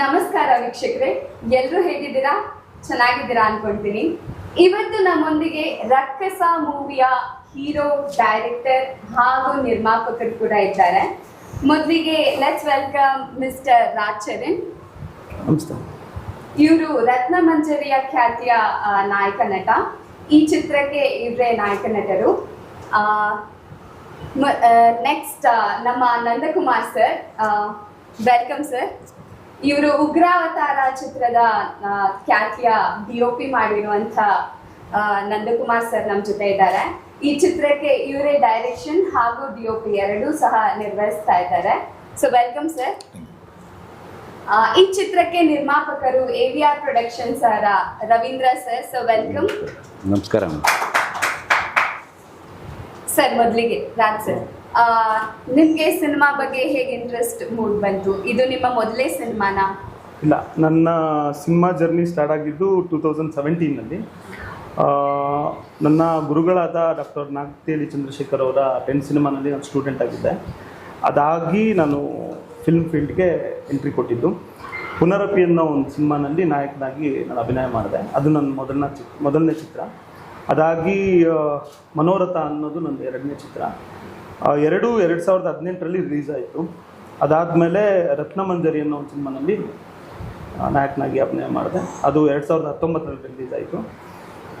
ನಮಸ್ಕಾರ ವೀಕ್ಷಕರೇ. ಎಲ್ಲರೂ ಹೇಗಿದ್ದೀರಾ? ಚೆನ್ನಾಗಿದ್ದೀರಾ ಅನ್ಕೊಂತೀನಿ. ಇವತ್ತು ನಮ್ಮೊಂದಿಗೆ ರಕ್ಕಸ ಮೂವಿಯ ಹೀರೋ ಡೈರೆಕ್ಟರ್ ಹಾಗೂ ನಿರ್ಮಾಪಕರು ಕೂಡ ಇದ್ದಾರೆ. ಮೊದಲಿಗೆ let's welcome mister Raj Charan ಇವರು ರತ್ನ ಮಂಜರಿಯ ಖ್ಯಾತಿಯ ನಾಯಕ ನಟ. ಈ ಚಿತ್ರಕ್ಕೆ ಇವರೇ ನಾಯಕ ನಟರು. ನೆಕ್ಸ್ಟ್ ನಮ್ಮ ನಂದಕುಮಾರ್ ಸರ್ ವೆಲ್ಕಮ್ ಸರ್ ಇವರು ಉಗ್ರಾವತಾರ ಚಿತ್ರದ ಖ್ಯಾತಿಯ ಡಿ ಒ ಪಿ ಮಾಡಿರುವಂತ ನಂದಕುಮಾರ್ ಸರ್ ನಮ್ಮ ಜೊತೆ ಇದ್ದಾರೆ. ಈ ಚಿತ್ರಕ್ಕೆ ಇವರೇ ಡೈರೆಕ್ಷನ್ ಹಾಗೂ ಡಿ ಒ ಪಿ ಎರಡೂ ಸಹ ನಿರ್ವಹಿಸ್ತಾ ಇದ್ದಾರೆ. ಸೊ ವೆಲ್ಕಮ್ ಸರ್ ಈ ಚಿತ್ರಕ್ಕೆ ನಿರ್ಮಾಪಕರು ಎ ವಿ ಆರ್ ಪ್ರೊಡಕ್ಷನ್ಸ್ ಅವರ ರವೀಂದ್ರ ಸರ್ ಸೊ ವೆಲ್ಕಮ್ ನಮಸ್ಕಾರ ಸರ್ ಮೊದಲಿಗೆ ರಾಜ್ ಸರ್ ನಿಮ್ಗೆ ಸಿನಿಮಾ ಬಗ್ಗೆ ಹೇಗೆ ಇಂಟ್ರೆಸ್ಟ್ ಮೂಡ್ ಬಂತು? ಇದು ನಿಮ್ಮ ಮೊದಲೇ ಸಿನಿಮಾನಾ? ಇಲ್ಲ, ನನ್ನ ಸಿನಿಮಾ ಜರ್ನಿ ಸ್ಟಾರ್ಟ್ ಆಗಿದ್ದು ಟೂ ತೌಸಂಡ್ ಸೆವೆಂಟೀನಲ್ಲಿ ನನ್ನ ಗುರುಗಳಾದ ಡಾಕ್ಟರ್ ನಾಗತೇಲಿ ಚಂದ್ರಶೇಖರ್ ಅವರ ಟೆನ್ ಸಿನಿಮಾನಲ್ಲಿ ನಾನು ಸ್ಟೂಡೆಂಟ್ ಆಗಿದ್ದೆ. ಅದಾಗಿ ನಾನು ಫಿಲ್ಮ್ ಫೀಲ್ಡ್ಗೆ ಎಂಟ್ರಿ ಕೊಟ್ಟಿದ್ದು. ಪುನರಪಿ ಅನ್ನೋ ಒಂದು ಸಿನಿಮಾನಲ್ಲಿ ನಾಯಕನಾಗಿ ನಾನು ಅಭಿನಯ ಮಾಡಿದೆ. ಅದು ನನ್ನ ಮೊದಲನ ಚಿತ್, ಮೊದಲನೇ ಚಿತ್ರ. ಅದಾಗಿ ಮನೋರಥ ಅನ್ನೋದು ನನ್ನ ಎರಡನೇ ಚಿತ್ರ. ಎರಡು ಎರಡು ಸಾವಿರದ ಹದಿನೆಂಟರಲ್ಲಿ ರಿಲೀಸ್ ಆಯಿತು ಅದಾದಮೇಲೆ ರತ್ನಮಂಜರಿ ಅನ್ನೋ ಒಂದು ಸಿನಿಮಾನಲ್ಲಿ ನಾಯಕನಾಗಿ ಅಭಿನಯ ಮಾಡಿದೆ. ಅದು ಎರಡು ಸಾವಿರದ ಹತ್ತೊಂಬತ್ತರಲ್ಲಿ ರಿಲೀಸ್ ಆಯಿತು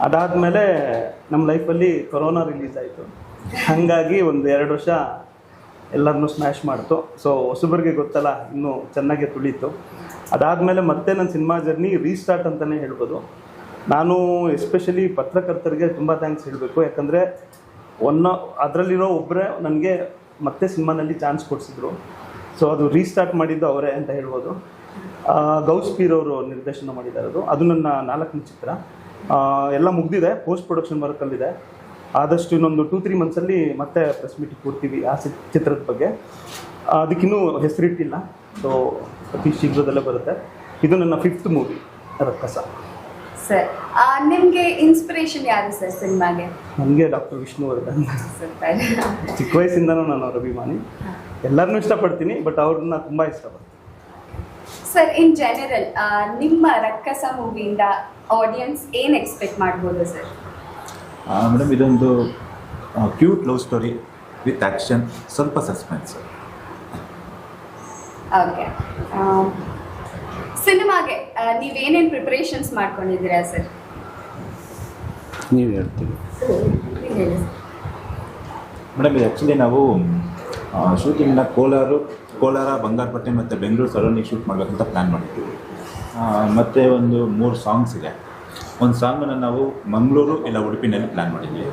ಅದಾದಮೇಲೆ ನಮ್ಮ ಲೈಫಲ್ಲಿ ಕೊರೋನಾ ರಿಲೀಸ್ ಆಯಿತು ಹಾಗಾಗಿ ಒಂದು ಎರಡು ವರ್ಷ ಎಲ್ಲರನ್ನೂ ಸ್ಮ್ಯಾಶ್ ಮಾಡ್ತು. ಸೊ ಹೊಸಬರಿಗೆ ಗೊತ್ತಲ್ಲ, ಇನ್ನೂ ಚೆನ್ನಾಗೆ ತುಳಿತು. ಅದಾದಮೇಲೆ ಮತ್ತೆ ನನ್ನ ಸಿನಿಮಾ ಜರ್ನಿ ರೀಸ್ಟಾರ್ಟ್ ಅಂತಲೇ ಹೇಳ್ಬೋದು. ನಾನು ಎಸ್ಪೆಷಲಿ ಪತ್ರಕರ್ತರಿಗೆ ತುಂಬ ಥ್ಯಾಂಕ್ಸ್ ಹೇಳಬೇಕು. ಯಾಕಂದರೆ ಒನ್ ಅದರಲ್ಲಿರೋ ಒಬ್ಬರೇ ನನಗೆ ಮತ್ತೆ ಸಿನಿಮಾನಲ್ಲಿ ಚಾನ್ಸ್ ಕೊಡಿಸಿದ್ರು. ಸೊ ಅದು ರೀಸ್ಟಾರ್ಟ್ ಮಾಡಿದ್ದು ಅವರೇ ಅಂತ ಹೇಳ್ಬೋದು. ಗೌಸ್ ಪೀರ್ ಅವರು ನಿರ್ದೇಶನ ಮಾಡಿದ್ದಾರೆ ಅದು. ಅದು ನನ್ನ ನಾಲ್ಕನೇ ಚಿತ್ರ. ಎಲ್ಲ ಮುಗ್ದಿದೆ ಪೋಸ್ಟ್ ಪ್ರೊಡಕ್ಷನ್ ವರ್ಕಲ್ಲಿದೆ ಆದಷ್ಟು ಇನ್ನೊಂದು ಟೂ ತ್ರೀ ಮಂತ್ಸಲ್ಲಿ ಮತ್ತೆ ಪ್ರೆಸ್ ಮೀಟ್ ಕೊಡ್ತೀವಿ ಆ ಚಿತ್ರದ ಬಗ್ಗೆ. ಅದಕ್ಕಿನ್ನೂ ಹೆಸರಿಟ್ಟಿಲ್ಲ. ಸೊ ಅತಿ ಶೀಘ್ರದಲ್ಲೇ ಬರುತ್ತೆ. ಇದು ನನ್ನ ಫಿಫ್ತ್ ಮೂವಿ ರಕ್ಕಸ. ಸರ್ ನಿಮಗೆ ಇನ್ಸ್ಪಿರೇಷನ್ ಯಾರು ಸರ್ ಸಿನಿಮಾಗೆ? ನನಗೆ ಡಾಕ್ಟರ್ ವಿಷ್ಣುವರ್ಧನ್. ಚಿಕ್ಕ ವಯಸ್ಸಿಂದನೂ ನಾನು ಅವ್ರ ಅಭಿಮಾನಿ. ಎಲ್ಲರನ್ನೂ ಇಷ್ಟಪಡ್ತೀನಿ ಬಟ್ ಅವ್ರನ್ನ ತುಂಬ ಇಷ್ಟಪಡ್ತೀನಿ. ಸರ್ ಇನ್ ಜನರಲ್ ನಿಮ್ಮ ರಕ್ಕಸ ಮೂವಿಯಿಂದ ಆಡಿಯನ್ಸ್ ಏನು ಎಕ್ಸ್ಪೆಕ್ಟ್ ಮಾಡ್ಬೋದು ಸರ್? ಮೇಡಮ್ ಇದೊಂದು cute love story with action ಸ್ವಲ್ಪ ಸಸ್ಪೆನ್ಸ್ ಓಕೆ ಸಿನಿಮಾಗೆ ನೀವೇನೇನು ಪ್ರಿಪರೇಷನ್ಸ್ ಮಾಡ್ಕೊಂಡಿದ್ದೀರಾ ಸರ್? ನೀವು ಹೇಳ್ತೀವಿ ಹೇಳಿ ಮೇಡಮ್ ಇದು ಆ್ಯಕ್ಚುಲಿ ನಾವು ಶೂಟಿಂಗ್ನ ಕೋಲಾರು ಕೋಲಾರ ಬಂಗಾರಪಟ್ಟೆ ಮತ್ತು ಬೆಂಗಳೂರು ಸರೌಂಡಿಂಗ್ ಶೂಟ್ ಮಾಡಬೇಕಂತ ಪ್ಲ್ಯಾನ್ ಮಾಡಿದ್ವಿ ಮತ್ತು ಮತ್ತೆ ಒಂದು ಮೂರು ಸಾಂಗ್ಸ್ ಇದೆ. ಒಂದು ಸಾಂಗನ್ನು ನಾವು ಮಂಗಳೂರು ಇಲ್ಲ ಉಡುಪಿನಲ್ಲಿ ಪ್ಲ್ಯಾನ್ ಮಾಡಿದ್ವಿ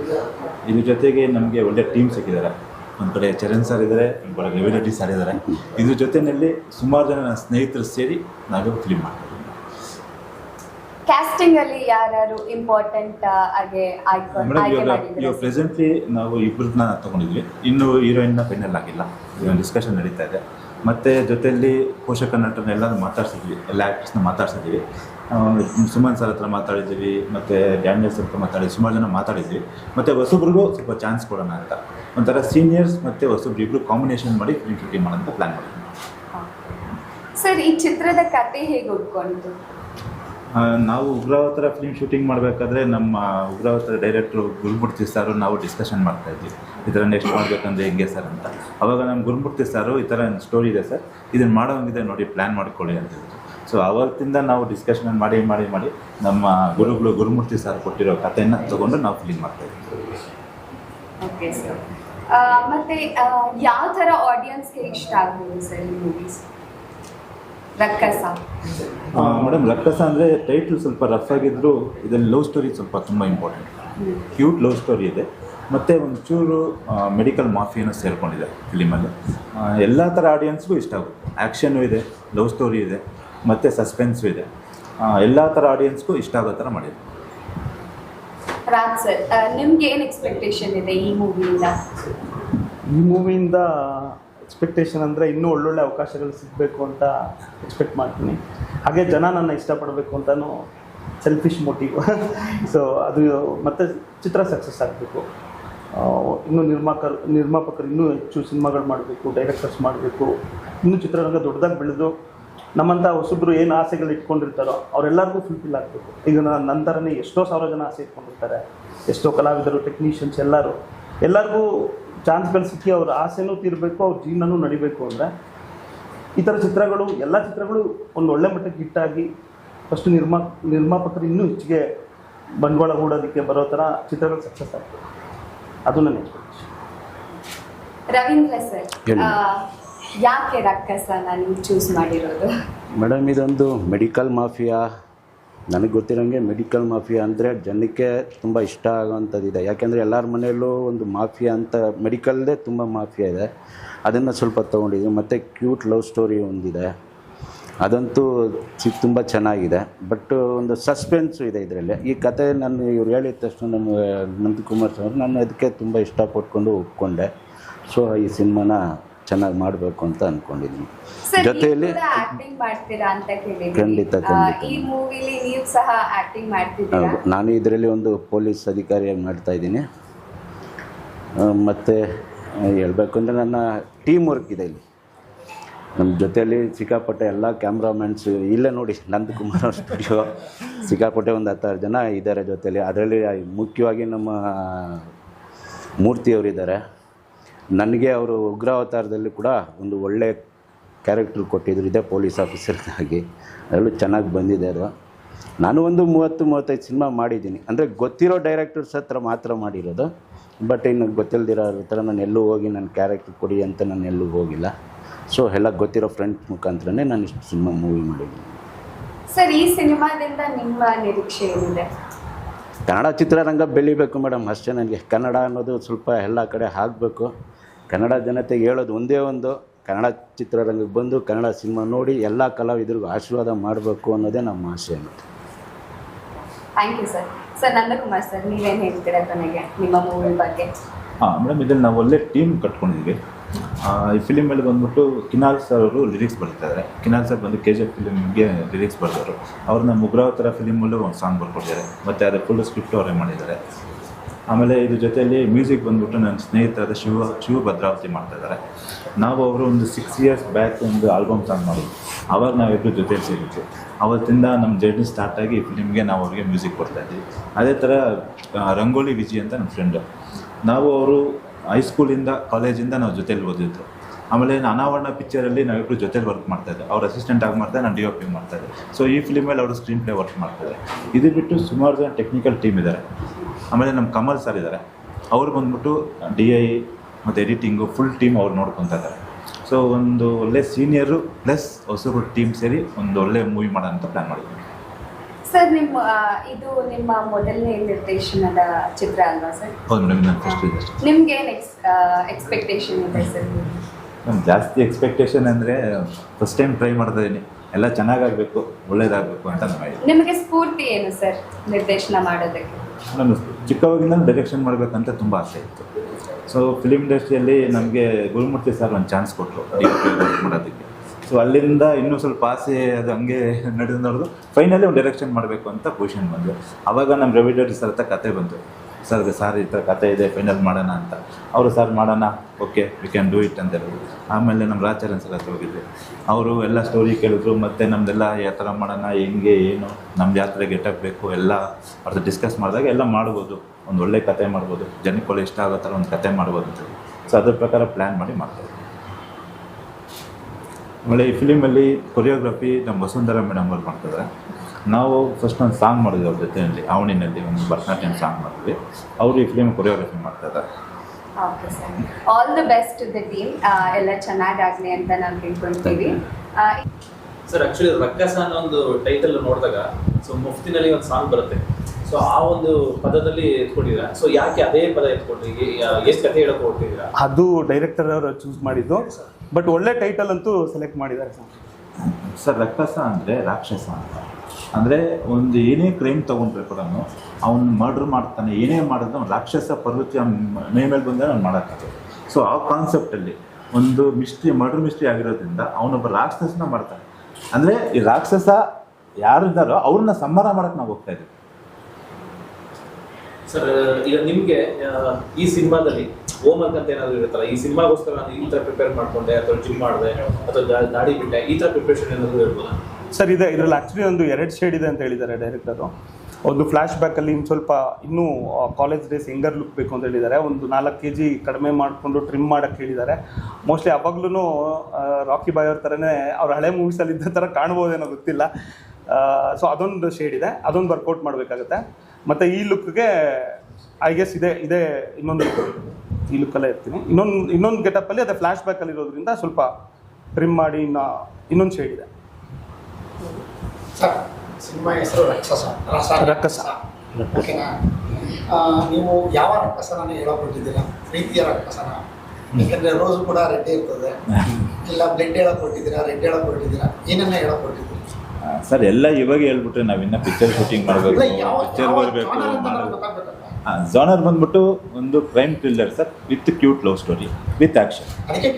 ಇದ್ರ ಜೊತೆಗೆ ನಮಗೆ ಒಳ್ಳೆ ಟೀಮ್ ಸಿಕ್ಕಿದ್ದಾರೆ. ಒಂದು ಕಡೆ ಚರಣ್ ಸರ್ ಇದ್ದಾರೆ ಒಂದು ಕಡೆ ರವಿ ರೆಡ್ಡಿ ಸರ್ ಇದ್ದಾರೆ ಇದ್ರ ಜೊತೆಯಲ್ಲಿ ಸುಮಾರು ಜನ ನನ್ನ ಸ್ನೇಹಿತರು ಸೇರಿ ನಾವು ಫಿಲ್ಮ್ ಮಾಡ್ತೀವಿ ಕ್ಯಾಸ್ಟಿಂಗ್ ಅಲ್ಲಿ ಯಾರು ಇಂಪಾರ್ಟೆಂಟ್ ಆಗಿ ಆಯ್ಕೆ ಮೇಡಮ್ ಆಯ್ಕೆ ಇವಾಗ ಇವಾಗ? ಪ್ರೆಸೆಂಟ್ಲಿ ನಾವು ಇಬ್ಬರನ್ನ ತಗೊಂಡಿದ್ವಿ. ಇನ್ನು ಹೀರೋಯಿನ್ನ ಫೈನಲ್ ಆಗಿಲ್ಲ. ಇವಾಗ ಡಿಸ್ಕಷನ್ ನಡೀತಾ ಇದೆ. ಮತ್ತೆ ಜೊತೆಯಲ್ಲಿ ಪೋಷಕ ನಟನೆಲ್ಲ ಮಾತಾಡ್ಸಿದ್ವಿ. ಎಲ್ಲ ಆ್ಯಕ್ಟರ್ಸ್ನ ಮಾತಾಡ್ಸಿದ್ವಿ. ಸುಮನ್ ಸರ್ ಹತ್ರ ಮಾತಾಡಿದ್ದೀವಿ ಮತ್ತು ಡ್ಯಾನಿಯಲ್ ಸರ್ ಹತ್ರ ಮಾತಾಡಿದ್ವಿ ಸುಮಾರು ಜನ ಮಾತಾಡಿದ್ವಿ. ಮತ್ತು ಹೊಸಬ್ರಿಗೂ ಸ್ವಲ್ಪ ಚಾನ್ಸ್ ಕೊಡೋಣ ಅಂತ. ಒಂಥರ ಸೀನಿಯರ್ಸ್ ಮತ್ತು ಹೊಸಬ್ರು ಇಬ್ಬರು ಕಾಂಬಿನೇಷನ್ ಮಾಡಿ ಫಿಲ್ಮ್ ಶೂಟಿಂಗ್ ಮಾಡೋಂತ ಪ್ಲ್ಯಾನ್ ಮಾಡಿದ್ವಿ. ಸರ್ ಈ ಚಿತ್ರದ ಕತೆ ಹೇಗೆ ನಾವು ಉಗ್ರಾವತರ ಫಿಲ್ಮ್ ಶೂಟಿಂಗ್ ಮಾಡಬೇಕಾದ್ರೆ ನಮ್ಮ ಉಗ್ರಾವತರ ಡೈರೆಕ್ಟ್ರು ಗುರುಮೂರ್ತಿ ಸರ್ ನಾವು ಡಿಸ್ಕಷನ್ ಮಾಡ್ತಾ ಇದ್ವಿ. ಈ ಥರ ನೆಕ್ಸ್ಟ್ ಮಾಡಬೇಕಂದ್ರೆ ಹೆಂಗೆ ಸರ್ ಅಂತ. ಅವಾಗ ನಮ್ಮ ಗುರುಮೂರ್ತಿ ಸರ್ ಈ ಥರ ಸ್ಟೋರಿ ಇದೆ ಸರ್. ಇದನ್ನು ಮಾಡೋಂಗಿದೆ ನೋಡಿ ಪ್ಲ್ಯಾನ್ ಮಾಡ್ಕೊಳ್ಳಿ ಅಂತ ಹೇಳಿದ್ರು. ಸೊ ಅವತ್ತಿಂದ ನಾವು ಡಿಸ್ಕಷನ್ ಮಾಡಿ ಮಾಡಿ ಮಾಡಿ ನಮ್ಮ ಗುರುಗಳು ಗುರುಮೂರ್ತಿ ಸರ್ ಕೊಟ್ಟಿರೋ ಕಥೆಯನ್ನು ತಗೊಂಡು ನಾವು ಫಿಲಿಂಗ್ ಮಾಡ್ತಾ ಮತ್ತೆ ಯಾವ ಥರ ಆಡಿಯನ್ಸ್ಗೆ ಇಷ್ಟ ಆಗ್ಬೋದು ಸರ್ ಈ ಮೂವೀಸ್ ರಕ್ಕಸ. ಮೇಡಮ್ ರಕ್ಕಸ ಅಂದರೆ ಟೈಟ್ಲ್ ಸ್ವಲ್ಪ ರಫ್ ಆಗಿದ್ರು ಇದರಲ್ಲಿ ಲವ್ ಸ್ಟೋರಿ ಸ್ವಲ್ಪ ತುಂಬ ಇಂಪಾರ್ಟೆಂಟ್ ಕ್ಯೂಟ್ ಲವ್ ಸ್ಟೋರಿ ಇದೆ. ಮತ್ತು ಒಂಚೂರು ಮೆಡಿಕಲ್ ಮಾಫಿಯನ್ನು ಸೇರಿಕೊಂಡಿದೆ ಫಿಲಿಮಲ್ಲಿ ಎಲ್ಲ ಥರ ಆಡಿಯನ್ಸ್ಗೂ ಇಷ್ಟ ಆಗುತ್ತೆ. ಆ್ಯಕ್ಷನು ಇದೆ ಲವ್ ಸ್ಟೋರಿ ಇದೆ. ಮತ್ತು ಸಸ್ಪೆನ್ಸು ಇದೆ. ಎಲ್ಲ ಥರ ಆಡಿಯನ್ಸ್ಗೂ ಇಷ್ಟ ಆಗೋ ಥರ ಮಾಡಿದೆ ರಾಜ್ ಸರ್ ನಿಮ್ಗೆ ಏನು ಎಕ್ಸ್ಪೆಕ್ಟೇಷನ್ ಇದೆ ಈ ಮೂವಿಯಿಂದ ಈ ಮೂವಿಯಿಂದ ಎಕ್ಸ್ಪೆಕ್ಟೇಷನ್ ಅಂದರೆ ಇನ್ನೂ ಒಳ್ಳೊಳ್ಳೆ ಅವಕಾಶಗಳು ಸಿಗಬೇಕು ಅಂತ ಎಕ್ಸ್ಪೆಕ್ಟ್ ಮಾಡ್ತೀನಿ. ಹಾಗೆ ಜನ ನನ್ನ ಇಷ್ಟಪಡಬೇಕು ಅಂತಲೂ ಸೆಲ್ಫಿಶ್ ಮೋಟಿವ್ ಸೊ ಅದು ಮತ್ತು ಚಿತ್ರ ಸಕ್ಸಸ್ ಆಗಬೇಕು. ಇನ್ನೂ ನಿರ್ಮಾಕರು ನಿರ್ಮಾಪಕರು ಇನ್ನೂ ಹೆಚ್ಚು ಸಿನಿಮಾಗಳು ಮಾಡಬೇಕು ಡೈರೆಕ್ಟರ್ಸ್ ಮಾಡಬೇಕು. ಇನ್ನೂ ಚಿತ್ರರಂಗ ದೊಡ್ಡದಾಗಿ ಬೆಳೆದು ನಮ್ಮಂಥ ಹೊಸಬ್ರು ಏನು ಆಸೆಗಳು ಇಟ್ಕೊಂಡಿರ್ತಾರೋ ಅವರೆಲ್ಲರಿಗೂ ಫುಲ್ಫಿಲ್ ಆಗಬೇಕು. ಈಗ ನನ್ನ ನಂತರನೇ ಎಷ್ಟೋ ಸಾವಿರ ಜನ ಆಸೆ ಇಟ್ಕೊಂಡಿರ್ತಾರೆ. ಎಷ್ಟೋ ಕಲಾವಿದರು ಟೆಕ್ನಿಷಿಯನ್ಸ್ ಎಲ್ಲರೂ. ಎಲ್ಲರಿಗೂ ಚಾನ್ಸ್ಗಳು ಸಿಕ್ಕಿ ಅವ್ರ ಆಸೆನೂ ತೀರಬೇಕು ಅವ್ರ ಜೀವನನೂ ನಡಿಬೇಕು ಅಂದರೆ ಈ ಥರ ಚಿತ್ರಗಳು ಎಲ್ಲ ಚಿತ್ರಗಳು ಒಂದು ಒಳ್ಳೆ ಮಟ್ಟಕ್ಕೆ ಹಿಟ್ಟಾಗಿ ಫಸ್ಟ್ ನಿರ್ಮಾ ನಿರ್ಮಾಪಕರು ಇನ್ನೂ ಹೆಚ್ಚಿಗೆ ಬಂಡವಾಳ ಹೂಡೋದಕ್ಕೆ ಬರೋ ಥರ ಚಿತ್ರಗಳು ಸಕ್ಸಸ್ ಆಗ್ತದೆ ಅದು ನನ್ನ ಎಕ್ಸ್ಪೆಕ್ಟೇಷನ್ ರವೀಂದ್ರ ಸರ್. ಯಾಕೆ ರಕ್ಕಸ ನೀವು ಚೂಸ್ ಮಾಡಿರೋದು? ಮೇಡಮ್, ಇದೊಂದು ಮೆಡಿಕಲ್ ಮಾಫಿಯಾ ನನಗೆ ಗೊತ್ತಿರೋಂಗೆ ಮೆಡಿಕಲ್ ಮಾಫಿಯಾ ಅಂದರೆ ಜನಕ್ಕೆ ತುಂಬ ಇಷ್ಟ ಆಗುವಂಥದ್ದಿದೆ ಯಾಕೆಂದರೆ ಎಲ್ಲರ ಮನೆಯಲ್ಲೂ ಒಂದು ಮಾಫಿಯಾ ಅಂತ ಮೆಡಿಕಲ್ದೇ ತುಂಬ ಮಾಫಿಯಾ ಇದೆ. ಅದನ್ನು ಸ್ವಲ್ಪ ತೊಗೊಂಡಿದ್ದೀವಿ ಮತ್ತು ಕ್ಯೂಟ್ ಲವ್ ಸ್ಟೋರಿ ಒಂದಿದೆ. ಅದಂತೂ ತುಂಬ ಚೆನ್ನಾಗಿದೆ. ಬಟ್ ಒಂದು ಸಸ್ಪೆನ್ಸು ಇದೆ ಇದರಲ್ಲಿ. ಈ ಕತೆ ನಾನು ಇವ್ರು ಹೇಳಿದ ತಕ್ಷಣ ನಮ್ಮ ನಂದಕುಮಾರ್ ಸರ್ ನಾನು ಅದಕ್ಕೆ ತುಂಬ ಇಷ್ಟಪಟ್ಕೊಂಡು ಒಪ್ಕೊಂಡೆ. ಸೊ ಈ ಸಿನಿಮಾನ ಚೆನ್ನಾಗಿ ಮಾಡಬೇಕು ಅಂತ ಅಂದ್ಕೊಂಡಿದ್ದೀನಿ ಜೊತೆಯಲ್ಲಿ ಖಂಡಿತ, ಖಂಡಿತ. ನಾನು ಇದರಲ್ಲಿ ಒಂದು ಪೊಲೀಸ್ ಅಧಿಕಾರಿಯಾಗಿ ಮಾಡ್ತಾ ಇದ್ದೀನಿ. ಮತ್ತು ಹೇಳಬೇಕು ಅಂದರೆ ನನ್ನ ಟೀಮ್ ವರ್ಕ್ ಇದೆ ಇಲ್ಲಿ. ನಮ್ಮ ಜೊತೆಯಲ್ಲಿ ಸಿಕ್ಕಾಪಟ್ಟೆ ಎಲ್ಲ ಕ್ಯಾಮ್ರಾಮ್ಯಾನ್ಸ್ ಇಲ್ಲೇ ನೋಡಿ ನಂದಕುಮಾರ್ ಸ್ಟುಡಿಯೋ ಸಿಕ್ಕಾಪಟ್ಟೆ ಒಂದು ಹತ್ತಾರು ಜನ ಇದ್ದಾರೆ ಜೊತೆಯಲ್ಲಿ. ಅದರಲ್ಲಿ ಮುಖ್ಯವಾಗಿ ನಮ್ಮ ಮೂರ್ತಿಯವರಿದ್ದಾರೆ. ನನಗೆ ಅವರು ಉಗ್ರಾವತಾರದಲ್ಲಿ ಕೂಡ ಒಂದು ಒಳ್ಳೆ ಕ್ಯಾರೆಕ್ಟರ್ ಕೊಟ್ಟಿದ್ರು ಇದೇ ಪೊಲೀಸ್ ಆಫೀಸರ್ಗಾಗಿ ಅದರಲ್ಲೂ ಚೆನ್ನಾಗಿ ಬಂದಿದೆ ಅದು. ನಾನು ಒಂದು ಮೂವತ್ತು ಮೂವತ್ತೈದು ಸಿನಿಮಾ ಮಾಡಿದ್ದೀನಿ. ಅಂದರೆ ಗೊತ್ತಿರೋ ಡೈರೆಕ್ಟರ್ಸ್ ಹತ್ರ ಮಾತ್ರ ಮಾಡಿರೋದು. ಬಟ್ ಇನ್ನು ಗೊತ್ತಿಲ್ಲದಿರೋ ಹತ್ರ ನಾನು ಎಲ್ಲೂ ಹೋಗಿ ನನ್ನ ಕ್ಯಾರೆಕ್ಟರ್ ಕೊಡಿ ಅಂತ ನಾನು ಎಲ್ಲೂ ಹೋಗಿಲ್ಲ. ಸೊ ಎಲ್ಲ ಗೊತ್ತಿರೋ ಫ್ರೆಂಡ್ಸ್ ಮುಖಾಂತರನೇ ನಾನು ಇಷ್ಟು ಸಿನಿಮಾ ಮೂವಿ ಮಾಡಿದ್ದೀನಿ. ಸರ್ ಈ ಸಿನಿಮಾದಿಂದ ನಿಮ್ಮ ನಿರೀಕ್ಷೆ ಏನಿದೆ? ಕನ್ನಡ ಚಿತ್ರರಂಗ ಬೆಳಿಬೇಕು ಮೇಡಮ್ ಅಷ್ಟೇ ನನಗೆ. ಕನ್ನಡ ಅನ್ನೋದು ಸ್ವಲ್ಪ ಎಲ್ಲ ಕಡೆ ಆಗಬೇಕು ಕನ್ನಡ ಜನತೆಗೆ ಹೇಳೋದು ಒಂದೇ ಒಂದು ಕನ್ನಡ ಚಿತ್ರರಂಗಕ್ಕೆ ಬಂದು ಕನ್ನಡ ಸಿನಿಮಾ ನೋಡಿ ಎಲ್ಲ ಕಲಾವಿದರಿಗೂ ಆಶೀರ್ವಾದ ಮಾಡಬೇಕು ಅನ್ನೋದೇ ನಮ್ಮ ಆಸೆ ಅನ್ನೋದು thank you sir sir Nandakumar sir ನೀವೇನು ಹೇಳ್ತೀರಾ ಕೊನೆಗೆ ನಿಮ್ಮ ಮೂವಿ ಬಗ್ಗೆ? ಹಾಂ ಮೇಡಮ್ ಇದರಲ್ಲಿ ನಾವು ಒಳ್ಳೆ ಟೀಮ್ ಕಟ್ಕೊಂಡಿದ್ವಿ. ಆ, ಈ ಫಿಲಿಮಲ್ಲಿ ಬಂದ್ಬಿಟ್ಟು ಕಿನಾಲ್ ಸರ್ ಅವರು ಲಿರಿಕ್ಸ್ ಬರ್ತಾರೆ ಕಿನಾಲ್ ಸರ್ ಬಂದು ಕೆ ಜಿ ಎಫ್ ಫಿಲಿಮ್ಗೆ ಲಿರಿಕ್ಸ್ ಬರೆದವರು. ಅವ್ರನ್ನ ಮುಗ್ರಾವತರ ಫಿಲಿಮಲ್ಲೂ ಒಂದು ಸಾಂಗ್ ಬರ್ಕೊಟ್ಟಿದ್ದಾರೆ. ಮತ್ತು ಅದೇ ಫುಲ್ ಸ್ಕ್ರಿಪ್ಟ್ ಅವರೇ ಮಾಡಿದ್ದಾರೆ. ಆಮೇಲೆ ಇದ್ರ ಜೊತೆಯಲ್ಲಿ ಮ್ಯೂಸಿಕ್ ಬಂದ್ಬಿಟ್ಟು ನನ್ನ ಸ್ನೇಹಿತರಾದ ಶಿವ ಶಿವ ಭದ್ರಾವತಿ ಮಾಡ್ತಾ ಇದ್ದಾರೆ. ನಾವು ಅವರು ಒಂದು ಸಿಕ್ಸ್ ಇಯರ್ಸ್ ಬ್ಯಾಕ್ ಒಂದು ಆಲ್ಬಮ್ ಸಾಂಗ್ ಮಾಡಿದ್ವಿ. ಅವಾಗ ನಾವಿಬ್ಬರು ಜೊತೆಯಲ್ಲಿ ಸೇರಿದ್ವಿ. ಅವತ್ತಿಂದ ನಮ್ಮ ಜರ್ನಿ ಸ್ಟಾರ್ಟ್ ಆಗಿ ಫಿಲಿಮ್ಗೆ ನಾವು ಅವ್ರಿಗೆ ಮ್ಯೂಸಿಕ್ ಕೊಡ್ತಾ ಇದ್ವಿ. ಅದೇ ಥರ ರಂಗೋಲಿ ವಿಜಿ ಅಂತ ನಮ್ಮ ಫ್ರೆಂಡು ನಾವು ಅವರು ಹೈಸ್ಕೂಲಿಂದ ಕಾಲೇಜಿಂದ ನಾವು ಜೊತೆಲಿ ಓದಿದ್ದು. ಆಮೇಲೆ ಅನಾವರಣ ಪಿಕ್ಚರಲ್ಲಿ ನಾವಿಬ್ಬರು ಜೊತೆಲಿ ವರ್ಕ್ ಮಾಡ್ತಾ ಇದ್ದೆ ಅವ್ರು ಅಸಿಸ್ಟೆಂಟ್ ಆಗಿ ಮಾಡ್ತಾರೆ ನಾನು ಡಿ ಒ ಪಿ ಮಾಡ್ತಾ ಇದ್ದೆ. ಸೊ ಈ ಫಿಲಿಮಲ್ಲಿ ಅವರು ಸ್ಕ್ರೀನ್ ಪ್ಲೇ ವರ್ಕ್ ಮಾಡ್ತಾರೆ ಇದು ಬಿಟ್ಟು ಸುಮಾರು ಜನ ಟೆಕ್ನಿಕಲ್ ಟೀಮ್ ಇದ್ದಾರೆ. ಆಮೇಲೆ ನಮ್ಮ ಕಮಲ್ ಸರ್ ಇದ್ದಾರೆ ಅವ್ರು ಬಂದ್ಬಿಟ್ಟು ಡಿ ಐ ಮತ್ತು ಎಡಿಟಿಂಗು ಫುಲ್ ಟೀಮ್ ಅವ್ರು ನೋಡ್ಕೊತಾ ಇದ್ದಾರೆ ಸೊ ಒಂದು ಒಳ್ಳೆ ಸೀನಿಯರು ಪ್ಲಸ್ ಹೊಸಬ್ರು ಟೀಮ್ ಸೇರಿ ಒಂದು ಒಳ್ಳೆ ಮೂವಿ ಮಾಡೋಣ ಅಂತ ಪ್ಲ್ಯಾನ್ ಮಾಡಿದ್ವಿ. ಸರ್ ನಿಮ್ಮ ಇದು ನಿಮ್ಮ ಮೊದಲನೇ ನಿರ್ದೇಶನದ ಚಿತ್ರ ಅಲ್ವಾ ಸರ್ ಹೌದು ಮೇಡಮ್ ನಾನು ಫಸ್ಟ್ ನಿಮ್ಗೆ ಏನು ಎಕ್ಸ್ ಎಕ್ಸ್ಪೆಕ್ಟೇಷನ್ ಇದೆ ಸರ್ ನಮ್ಗೆ ಜಾಸ್ತಿ ಎಕ್ಸ್ಪೆಕ್ಟೇಷನ್ ಅಂದರೆ ಫಸ್ಟ್ ಟೈಮ್ ಟ್ರೈ ಮಾಡ್ತಾ ಇದ್ದೀನಿ ಎಲ್ಲ ಚೆನ್ನಾಗಾಗಬೇಕು ಒಳ್ಳೇದಾಗಬೇಕು ಅಂತ ನಾನು ನಿಮಗೆ ಸ್ಫೂರ್ತಿ ಏನು ಸರ್ ನಿರ್ದೇಶನ ಮಾಡೋದಕ್ಕೆ? ನಾನು ಚಿಕ್ಕವಾಗಿಂದ ಡೈರೆಕ್ಷನ್ ಮಾಡಬೇಕಂತ ತುಂಬ ಆಸೆ ಇತ್ತು. ಸೊ ಫಿಲಿಮ್ ಇಂಡಸ್ಟ್ರಿಯಲ್ಲಿ ನಮಗೆ ಗುರುಮೂರ್ತಿ ಸರ್ ಒಂದು ಚಾನ್ಸ್ ಕೊಟ್ಟರು ಮಾಡೋದಕ್ಕೆ. ಸೊ ಅಲ್ಲಿಂದ ಇನ್ನೂ ಸ್ವಲ್ಪ ಆಸೆ ಅದು ಹಂಗೆ ನಡೆದು ನೋಡಿದ್ರು ಫೈನಲಿ ಒಂದು ಡೈರೆಕ್ಷನ್ ಮಾಡಬೇಕು ಅಂತ ಪೊಸಿಷನ್ ಬಂದರು ಆವಾಗ ನಮ್ಮ ರವಿ ಡೈರೆಕ್ಟರ್ ಸರ್ ಹತ್ರ ಕತೆ ಬಂತು. ಸರ್ ಸರ್, ಈ ಥರ ಕತೆ ಇದೆ ಫೈನಲ್ ಮಾಡೋಣ ಅಂತ. ಅವರು, ಸರ್, ಮಾಡೋಣ, okay we can do it ಅಂತ ಹೇಳಿದ್ರು. ಆಮೇಲೆ ನಮ್ಮ ರಾಜಚರಣ್ ಸರ್ ಹತ್ರ ಹೋಗಿದ್ದೆ ಅವರು ಎಲ್ಲ ಸ್ಟೋರಿ ಕೇಳಿದ್ರು, ಮತ್ತು ನಮ್ಮದೆಲ್ಲ ಯಾವ ಥರ ಮಾಡೋಣ, ಹೆಂಗೆ, ಏನು ನಮ್ಮ ಜಾತ್ರೆ ಗೆಟಪ್ ಬೇಕು, ಎಲ್ಲ ಅವ್ರದ್ದು ಡಿಸ್ಕಸ್ ಮಾಡಿದಾಗ ಎಲ್ಲ ಮಾಡ್ಬೋದು, ಒಂದು ಒಳ್ಳೆ ಕತೆ ಮಾಡ್ಬೋದು ಜನಕ್ಕೆ ಇಷ್ಟ ಆಗೋ ಥರ ಒಂದು ಕತೆ ಮಾಡ್ಬೋದು ಅಂತ ಸೊ ಅದ್ರ ಪ್ರಕಾರ ಪ್ಲ್ಯಾನ್ ಮಾಡಿ ಮಾಡ್ತಾರೆ ಆಮೇಲೆ ಈ ಫಿಲಿಮಲ್ಲಿ ಕೊರಿಯೋಗ್ರಫಿ ನಮ್ಮ ವಸುಂಧರಾ ಮೇಡಮ್ ಅವ್ರು ಮಾಡ್ತಿದ್ದಾರೆ. ನಾವು ಫಸ್ಟ್ ಒಂದು ಸಾಂಗ್ ಮಾಡಿದ್ವಿ ಅವ್ರ ಜೊತೆಯಲ್ಲಿ ಅವನಿನಲ್ಲಿ ಒಂದು ಭರತನಾಟ್ಯಂ ಸಾಂಗ್ ಮಾಡಿದ್ವಿ. ಅವರು ಈ ಫಿಲಿಮ್ ಕೊರಿಯೋಗ್ರಫಿ ಮಾಡ್ತಾ ಇದ್ದಾರೆ. Okay sir all the best the team ಎಲ್ಲ ಚೆನ್ನಾಗಾಗಲಿ ಅಂತ ನಾವು ತಿಳ್ಕೊಳ್ತೀವಿ ಸರ್ ಆ್ಯಕ್ಚುಲಿ ರಕ್ಕಸ ಅನ್ನೋ ಒಂದು ಟೈಟಲ್ ನೋಡಿದಾಗ ಸೊ ಮುಫ್ತಿನಲ್ಲಿ ಒಂದು ಸಾಂಗ್ ಬರುತ್ತೆ. ಸೊ ಆ ಒಂದು ಪದದಲ್ಲಿ ಎತ್ಕೊಂಡಿದ್ದೀರಾ? ಸೊ ಯಾಕೆ ಅದೇ ಪದ ಎತ್ಕೊಂಡ್ರಿ ಎಷ್ಟು ಕಥೆ ಹೇಳಕ್ಕೆ ಹೊರಟಿದ್ದೀರಾ? ಅದು ಡೈರೆಕ್ಟರ್ ಅವರು ಚೂಸ್ ಮಾಡಿದ್ದು. ಬಟ್ ಒಳ್ಳೆ ಟೈಟಲ್ ಅಂತೂ ಸೆಲೆಕ್ಟ್ ಮಾಡಿದ್ದಾರೆ ಸರ್ ಸರ್ ರಕ್ಕಸ ಅಂದರೆ ರಾಕ್ಷಸ ಅಂತ. ಅಂದರೆ ಒಂದು ಏನೇ ಕ್ರೈಮ್ ತೊಗೊಂಡ್ರೆ ಕೂಡ ಅವನು ಮರ್ಡ್ರ್ ಮಾಡ್ತಾನೆ, ಏನೇ ಮಾಡಿದ್ರೆ ಅವ್ನು ರಾಕ್ಷಸ ಪ್ರವೃತ್ತಿ ಅವ್ನ ಮೈ ಮೇಲೆ ಬಂದರೆ ಅವ್ನು ಮಾಡೋಕ್ಕಾಗಲ್ಲ. ಸೊ ಆ ಕಾನ್ಸೆಪ್ಟಲ್ಲಿ ಒಂದು ಮಿಸ್ಟ್ರಿ ಮರ್ಡರ್ ಮಿಸ್ಟ್ರಿ ಆಗಿರೋದ್ರಿಂದ ಅವನೊಬ್ಬ ರಾಕ್ಷಸನ ಮಾಡ್ತಾನೆ. ಅಂದರೆ ಈ ರಾಕ್ಷಸ ಯಾರಿದ್ದಾರೋ ಅವ್ರನ್ನ ಸಂಹಾರ ಮಾಡೋಕ್ಕೆ ನಾವು ಹೋಗ್ತಾ ಇದ್ದೀವಿ ಸರ್, ಈಗ ನಿಮಗೆ ಈ ಸಿನಿಮಾದಲ್ಲಿ ಹೋಮ್ವರ್ಕ್ ಅಂತ ಏನಾದರೂ ಇರುತ್ತಲ್ಲ, ಈ ಸಿನಿಮಾಗೋಸ್ಕರ ನಾನು ಈ ತರ ಪ್ರಿಪೇರ್ ಮಾಡ್ಕೊಂಡೆ, ಅಥವಾ ಜಿಮ್ ಮಾಡಿದೆ, ಅಥವಾ ಗಾಡಿ ಬಿಟ್ಟೆ, ಈ ತರ ಪ್ರಿಪರೇಷನ್ ಏನಾದರೂ ಹೇಳ್ಬೋದಾ ಸರ್, ಇದೆ. ಇದರಲ್ಲಿ ಆ್ಯಕ್ಚುಲಿ ಒಂದು ಎರಡು ಶೇಡ್ ಇದೆ ಅಂತ ಹೇಳಿದ್ದಾರೆ ಡೈರೆಕ್ಟರು ಒಂದು ಫ್ಲ್ಯಾಶ್ ಬ್ಯಾಕಲ್ಲಿ ಇನ್ನು ಸ್ವಲ್ಪ ಇನ್ನೂ ಕಾಲೇಜ್ ಡೇಸ್ ಹೆಂಗರ್ ಲುಕ್ ಬೇಕು ಅಂತ ಹೇಳಿದ್ದಾರೆ. ಒಂದು ನಾಲ್ಕು ಕೆ ಜಿ ಕಡಿಮೆ ಮಾಡಿಕೊಂಡು ಟ್ರಿಮ್ ಮಾಡೋಕ್ಕೆ ಹೇಳಿದ್ದಾರೆ. ಮೋಸ್ಟ್ಲಿ ಅವಾಗ್ಲೂ ರಾಕಿ ಬಾಯ್ ಅವ್ರ ಥರನೇ ಅವ್ರ ಹಳೆ ಮೂವೀಸಲ್ಲಿ ಇದ್ದ ಥರ ಕಾಣ್ಬೋದೇನೋ ಗೊತ್ತಿಲ್ಲ. ಸೊ ಅದೊಂದು ಶೇಡ್ ಇದೆ. ಅದೊಂದು ವರ್ಕೌಟ್ ಮಾಡಬೇಕಾಗುತ್ತೆ. ಮತ್ತು ಈ ಲುಕ್ಗೆ ಐ ಗೆಸ್ ಇದೆ ಇದೆ ಇನ್ನೊಂದು. ಈ ಲುಕ್ಕಲ್ಲೇ ಇರ್ತೀನಿ. ಇನ್ನೊಂದು ಇನ್ನೊಂದು ಗೆಟಪ್ಪಲ್ಲಿ ಅದೇ ಫ್ಲ್ಯಾಶ್ ಬ್ಯಾಕಲ್ಲಿ ಇರೋದ್ರಿಂದ ಸ್ವಲ್ಪ ಟ್ರಿಮ್ ಮಾಡಿ ಇನ್ನು, ಇನ್ನೊಂದು ಶೇಡ್ ಇದೆ. ಸರ್ ಸಿನಿಮಾ ಹೆಸರು ರಕ್ಷಸ ರಸ ರಕ್ಕಸ. ಓಕೆನಾ? ನೀವು ಯಾವ ರಕ್ಕಸನ ಹೇಳಕೊಟ್ಟಿದ್ದೀರಾ? ಪ್ರೀತಿಯ ರಕ್ಕಸನ ಯಾಕಂದ್ರೆ ರೋಸ್ ಕೂಡ ರೆಡ್ ಇರ್ತದೆ. ಇಲ್ಲ ಬ್ಲೆಡ್ ಹೇಳಕೊಟ್ಟಿದ್ದೀರಾ ರೆಡ್ ಹೇಳಕೊಟ್ಟಿದ್ದೀರಾ? ಏನನ್ನ ಹೇಳಕೊಟ್ಟಿದ್ದೀರಿ? ಸರ್ ಎಲ್ಲ ಇವಾಗ ಹೇಳ್ಬಿಟ್ರೆ ನಾವಿನ್ನ ಪಿಕ್ಚರ್ ಶೂಟಿಂಗ್ ಮಾಡಬೇಕು. ಪಿಕ್ಚರ್ ಬರಬೇಕು ಜಾನರ್ ಬಂದ್ಬಿಟ್ಟು ಒಂದು crime thriller sir with cute love story with action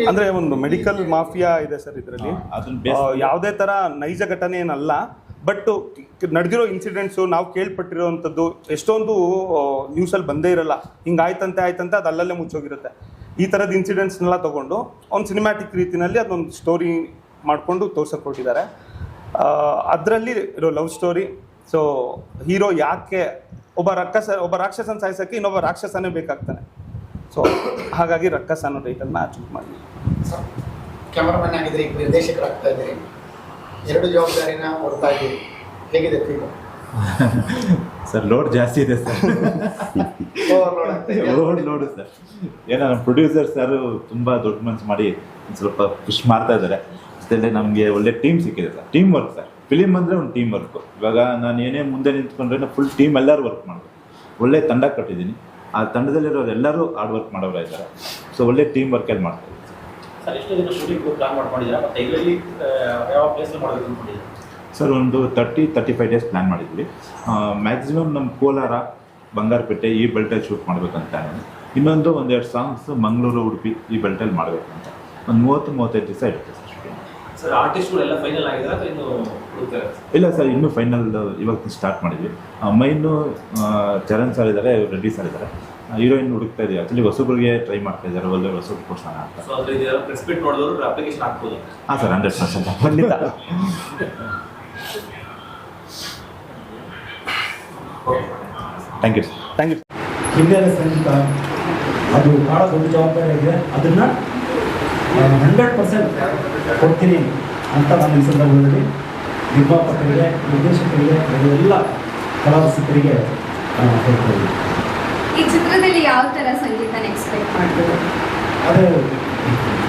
ಅಂದ್ರೆ ಒಂದು ಮೆಡಿಕಲ್ ಮಾಫಿಯಾ ಇದೆ ಸರ್ ಇದರಲ್ಲಿ. ಅದನ್ನ ಯಾವುದೇ ತರ ನೈಜ ಘಟನೆ ಏನಲ್ಲ ಬಟ್ ನಡೆದಿರೋ ಇನ್ಸಿಡೆಂಟ್ಸು ನಾವು ಕೇಳ್ಪಟ್ಟಿರೋವಂಥದ್ದು ಎಷ್ಟೊಂದು ನ್ಯೂಸಲ್ಲಿ ಬಂದೇ ಇರಲ್ಲ. ಹಿಂಗಾಯ್ತಂತೆ ಆಯ್ತಂತೆ ಅದು ಅಲ್ಲಲ್ಲೇ ಮುಚ್ಚೋಗಿರುತ್ತೆ. ಈ ಥರದ ಇನ್ಸಿಡೆಂಟ್ಸ್ನೆಲ್ಲ ತೊಗೊಂಡು ಒಂದು ಸಿನಿಮ್ಯಾಟಿಕ್ ರೀತಿಯಲ್ಲಿ ಅದೊಂದು ಸ್ಟೋರಿ ಮಾಡಿಕೊಂಡು ತೋರ್ಸಕ್ಕೆ ಕೊಟ್ಟಿದ್ದಾರೆ ಅದರಲ್ಲಿ ಇರೋ ಲವ್ ಸ್ಟೋರಿ ಸೊ ಹೀರೋ ಯಾಕೆ ಒಬ್ಬ ರಕ್ಕಸ, ಒಬ್ಬ ರಾಕ್ಷಸನ ಸಾಯಿಸೋಕ್ಕೆ ಇನ್ನೊಬ್ಬ ರಾಕ್ಷಸನೇ ಬೇಕಾಗ್ತಾನೆ. ಸೊ ಹಾಗಾಗಿ ರಕ್ಕಸ ಅನ್ನೋ ಟೈಟಲ್ನ ಚೂಸ್ ಮಾಡಿ ಎರಡು ಜವಾಬ್ದಾರಿನ ಹೊರತಾಗಿ ಹೇಗಿದೆ ಫೀಲ್ ಸರ್ ಲೋಡ್ ಜಾಸ್ತಿ ಇದೆ ಸರ್. Load load sir. ಏನೋ ನಮ್ಮ ಪ್ರೊಡ್ಯೂಸರ್ ಸರ್ ತುಂಬ ದೊಡ್ಡ ಮನ್ಸು ಮಾಡಿ ಸ್ವಲ್ಪ ಪುಷ್ ಮಾಡ್ತಾ ಇದ್ದಾರೆ. ಜೊತೆಲೆ ನಮಗೆ ಒಳ್ಳೆ ಟೀಮ್ ಸಿಕ್ಕಿದೆ sir. Team work sir. Film ಅಂದರೆ ಒಂದು ಟೀಮ್ ವರ್ಕ್ ಇವಾಗ ನಾನು ಏನೇ ಮುಂದೆ ನಿಂತ್ಕೊಂಡ್ರೆ ಫುಲ್ ಟೀಮ್ ಎಲ್ಲರೂ ವರ್ಕ್ ಮಾಡಬೇಕು. ಒಳ್ಳೆ ತಂಡ ಕಟ್ಟಿದ್ದೀನಿ. ಆ ತಂಡದಲ್ಲಿರೋರು ಎಲ್ಲರೂ ಹಾರ್ಡ್ ವರ್ಕ್ ಮಾಡೋರ ಇದ್ದಾರೆ. ಸೊ ಒಳ್ಳೆ ಟೀಮ್ ವರ್ಕಲ್ಲಿ ಮಾಡ್ತಾರೆ. ಸರ್ ಎಷ್ಟು ದಿನ ಶೂಟಿಂಗ್ ಪ್ಲಾನ್ ಮಾಡ್ಕೊಂಡಿದ್ದೀರಾ? ಮತ್ತೆ ಇದರಲ್ಲಿ ಯಾವ ಪ್ಲೇಸ್ ಮಾಡಬೇಕು ಅನ್ಕೊಂಡಿದ್ದೀರಾ ಸರ್ ಒಂದು thirty thirty five days plan ಮಾಡಿದ್ವಿ ಮ್ಯಾಕ್ಸಿಮಮ್ ನಮ್ಮ ಕೋಲಾರ ಬಂಗಾರಪೇಟೆ ಈ ಬೆಲ್ಟಲ್ಲಿ ಶೂಟ್ ಮಾಡಬೇಕಂತ ಇನ್ನೊಂದು ಒಂದೆರಡು ಸಾಂಗ್ಸ್ ಮಂಗಳೂರು ಉಡುಪಿ ಈ ಬೆಲ್ಟಲ್ಲಿ ಮಾಡಬೇಕಂತ. ಒಂದು ಮೂವತ್ತು ಮೂವತ್ತೈದು ದಿವಸ ಇರುತ್ತೆ ಸರ್. ಸರ್ ಆರ್ಟಿಸ್ಟ್ಗಳೆಲ್ಲ ಫೈನಲ್ ಆಗಿದೆ ಅಥವಾ ಇನ್ನು ಇಲ್ಲ ಸರ್ ಇನ್ನೂ ಫೈನಲ್ ಇವಾಗ ಸ್ಟಾರ್ಟ್ ಮಾಡಿದ್ವಿ. ಮೈನು ಚರಣ್ ಸರ್ ಇದ್ದಾರೆ ರೆಡ್ಡಿ ಸರ್ ಇದ್ದಾರೆ ಹೀರೋಯಿನ್ ಹುಡುಕ್ತಾ ಇದೀವಿ ಆಕ್ಚುಲಿ ಹೊಸಬ್ರಿಗೆ ಟ್ರೈ ಮಾಡ್ತಾ ಇದ್ದಾರೆ ಒಳ್ಳೆ ಹೊಸಬ್ರು ಕೊಡ್ಸೋಣ ಅಂತ. ಹಾಂ ಸರ್ ಹಂಡ್ರೆಡ್ ಪರ್ಸೆಂಟ್ ಖಂಡಿತ. Thank you sir thank you ಹಿನ್ನೆಲೆ ಸಂಗೀತ ಅದು ಭಾಳ ದೊಡ್ಡ ಜವಾಬ್ದಾರಿ ಇದೆ ಅದನ್ನು ಹಂಡ್ರೆಡ್ ಪರ್ಸೆಂಟ್ ಕೊಡ್ತೀನಿ ಅಂತ ನಾನು ಈ ಸಂದರ್ಭದಲ್ಲಿ ನಿರ್ಮಾಪಕರಿಗೆ ನಿರ್ದೇಶಕರಿಗೆ ಎಲ್ಲ ಕಲಾವಿದರಿಗೆ ಹೇಳ್ತಾ ಹೇಳ್ತೀನಿ ಈ ಚಿತ್ರದಲ್ಲಿ ಯಾವ ತರ ಸಂಗೀತನ ಎಕ್ಸ್ಪೆಕ್ಟ್ ಮಾಡ್ಬೋದು ಅದು,